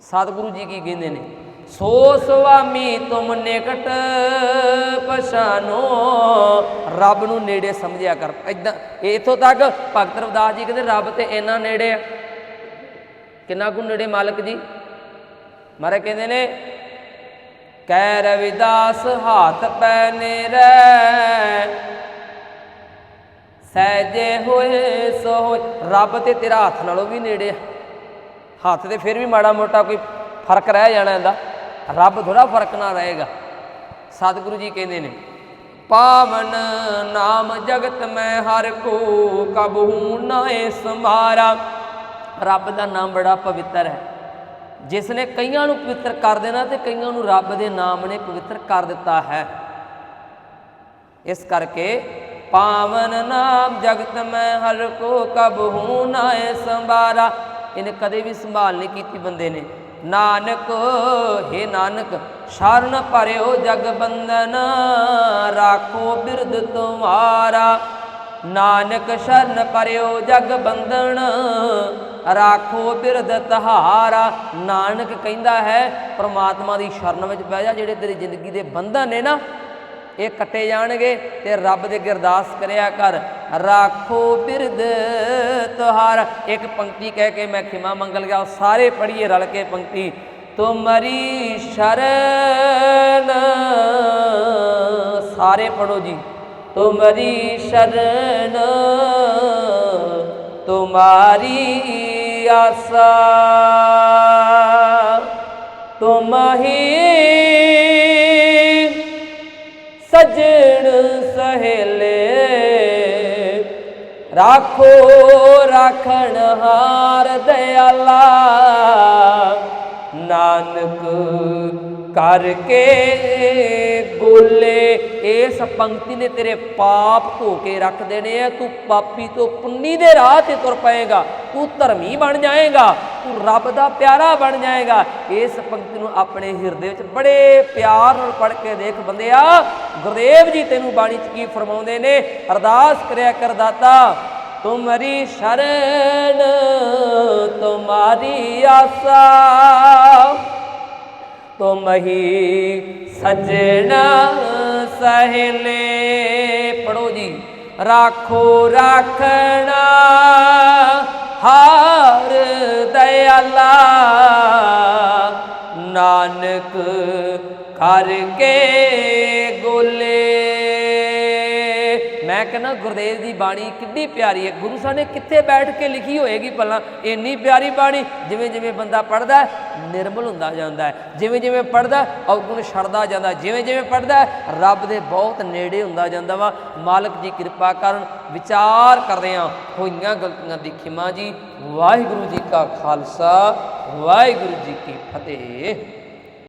[SPEAKER 1] ਸਤਿਗੁਰੂ ਜੀ ਕੀ ਕਹਿੰਦੇ ਨੇ? ਸੋ ਸੁਆਮੀ ਤੁਮ ਨਿਕਟ ਪਛਾਨੋ। ਰੱਬ ਨੂੰ ਨੇੜੇ ਸਮਝਿਆ ਕਰ। ਇਦਾਂ ਇਥੋਂ ਤੱਕ ਭਗਤ ਰਵਿਦਾਸ ਜੀ ਕਹਿੰਦੇ, ਰੱਬ ਤੇ ਇੰਨਾ ਨੇੜੇ ਆ। ਕਿੰਨਾ ਕੁ ਨੇੜੇ ਮਾਲਕ ਜੀ? ਮਾਰੇ ਕਹਿੰਦੇ ਨੇ, ਕਹਿ ਰਵਿਦਾਸ ਹੱਥ ਪੈ ਨੇਰੇ ਸਹਿਜੇ ਹੋਏ ਸੋ ਹੋਏ ਰੱਬ ਤੇ ਤੇਰਾ ਹੱਥ ਨਾਲੋਂ ਵੀ ਨੇੜੇ ਆ। ਹੱਥ ਤੇ ਫਿਰ ਵੀ ਮਾੜਾ ਮੋਟਾ ਕੋਈ ਫ਼ਰਕ ਰਹਿ ਜਾਣਾ ਇਹਦਾ। ਰੱਬ ਥੋੜਾ ਫ਼ਰਕ ਨਾ ਰਹੇਗਾ। ਸਤਿਗੁਰੂ ਜੀ ਕਹਿੰਦੇ ਨੇ, ਪਾਵਨ ਨਾਮ ਜਗਤ ਮੈਂ ਹਰ ਕੋ ਕਬਹੂ ਨਾਏ ਸਮਾਰਾ ਰੱਬ ਦਾ ਨਾਮ ਬੜਾ ਪਵਿੱਤਰ ਹੈ। ਜਿਸ ਨੇ ਕਈਆਂ ਨੂੰ ਪਵਿੱਤਰ ਕਰ ਦੇਣਾ ਤੇ ਕਈਆਂ ਨੂੰ ਰੱਬ ਦੇ ਨਾਮ ਨੇ ਪਵਿੱਤਰ ਕਰ ਦਿੱਤਾ ਹੈ। ਇਸ ਕਰਕੇ ਪਾਵਨ ਨਾਮ ਜਗਤ ਮੈਂ ਹਰ ਕੋ ਕਬਹੂ ਨਾਏ ਸੰਭਾਰਾ ਇਹਨੇ ਕਦੇ ਵੀ ਸੰਭਾਲ ਨਹੀਂ ਕੀਤੀ ਬੰਦੇ ਨੇ। ਨਾਨਕ हे ਨਾਨਕ, ਸ਼ਰਨ ਭਰਿਓ ਜਗ ਬੰਦਨ ਰਾਖੋ ਬਿਰਦ ਤੁਮਾਰਾ ਨਾਨਕ, ਸ਼ਰਨ ਭਰਿਓ ਜਗ ਬੰਦਨ ਰਾਖੋ ਬਿਰਦ ਤਹਾਰਾ। ਨਾਨਕ ਕਹਿੰਦਾ ਹੈ, ਪ੍ਰਮਾਤਮਾ ਦੀ ਸ਼ਰਨ ਵਿੱਚ ਬਹਿ ਜਾ, ਜਿਹੜੇ ਤੇਰੀ ਜ਼ਿੰਦਗੀ ਦੇ ਬੰਧਨ ਨੇ ਨਾ ਇਹ ਕੱਟੇ ਜਾਣਗੇ ਤੇ ਰੱਬ ਦੇ ਗਿਰਦਾਸ ਕਰਿਆ ਕਰ। ਰਾਖੋ ਬਿਰਦ ਤੁਹਾਰ। ਇੱਕ ਪੰਕਤੀ ਕਹਿ ਕੇ ਮੈਂ ਖਿਮਾ ਮੰਗਲ ਗਿਆ ਸਾਰੇ ਪੜ੍ਹੀਏ ਰਲ ਕੇ ਪੰਕਤੀ। ਤੁਮਰੀ ਸ਼ਰਨ। ਸਾਰੇ ਪੜੋ ਜੀ। ਤੁਮਰੀ ਸ਼ਰਨ। ਤੁਮਾਰੀ ਆਸਾ। ਤੁਮਹੀ ਸਜਣ ਸਹੇਲੇ ਰਾਖੋ ਰਾਖਣ ਹਾਰ ਦਇਆਲਾ। ਨਾਨਕ ਕਰਕੇ ਗੋਲੇ ਇਸ ਪੰਕਤੀ ਨੇ ਤੇਰੇ ਪਾਪ ਧੋ ਕੇ ਰੱਖ ਦੇਣੇ ਆ, ਤੂੰ ਪਾਪੀ ਤੋਂ ਪੁੰਨੀ ਦੇ ਰਾਹ ਤੇ ਤੁਰ ਪਏਗਾ, ਤੂੰ ਧਰਮੀ ਬਣ ਜਾਏਗਾ, ਤੂੰ ਰੱਬ ਦਾ ਪਿਆਰਾ ਬਣ ਜਾਏਗਾ। ਇਸ ਪੰਕਤੀ ਨੂੰ ਆਪਣੇ ਹਿਰਦੇ ਵਿੱਚ ਬੜੇ ਪਿਆਰ ਨਾਲ ਪੜ੍ਹ ਕੇ ਦੇਖ ਬੰਦਿਆ, ਗੁਰਦੇਵ ਜੀ ਤੈਨੂੰ ਬਾਣੀ ਚ ਕੀ ਫਰਮਾਉਂਦੇ ਨੇ? ਅਰਦਾਸ ਕਰਿਆ ਕਰ ਦਾਤਾ, ਤੁਮਰੀ ਸ਼ਰਨ, ਤੁਮਾਰੀ ਆਸਾ। ਤੁਮ ਹੀ ਸਜਣਾ ਸਹਲੇ। ਪੜੋ ਜੀ। ਰਾਖੋ ਰਾਖਣਾ ਹਾਰ ਦਇਆਲਾ। ਨਾਨਕ ਕਰਕੇ ਗੋਲੇ। ਮੈਂ ਕਹਿੰਦਾ ਗੁਰਦੇਵ ਦੀ ਬਾਣੀ ਕਿੰਨੀ ਪਿਆਰੀ ਹੈ। ਗੁਰੂ ਸਾਹਿਬ ਨੇ ਕਿੱਥੇ ਬੈਠ ਕੇ ਲਿਖੀ ਹੋਏਗੀ ਭਲਾ? ਇੰਨੀ ਪਿਆਰੀ ਬਾਣੀ, ਜਿਵੇਂ ਜਿਵੇਂ ਬੰਦਾ ਪੜਦਾ ਨਿਰਮਲ ਹੁੰਦਾ ਜਾਂਦਾ ਹੈ। ਜਿਵੇਂ ਜਿਵੇਂ ਪੜਦਾ ਔਗੁਣ ਛੱਡਦਾ ਜਾਂਦਾ ਜਿਵੇਂ ਜਿਵੇਂ ਪੜਦਾ ਰੱਬ ਦੇ ਬਹੁਤ ਨੇੜੇ ਹੁੰਦਾ ਜਾਂਦਾ ਵਾ। ਮਾਲਕ ਜੀ ਕਿਰਪਾ ਕਰਨ ਵਿਚਾਰ ਕਰਦੇ ਆ ਹੋਈਆਂ ਗਲਤੀਆਂ ਦੀ ਖਿਮਾ ਜੀ। ਵਾਹਿਗੁਰੂ ਜੀ ਕਾ ਖਾਲਸਾ, ਵਾਹਿਗੁਰੂ ਜੀ ਕੀ ਫਤਿਹ।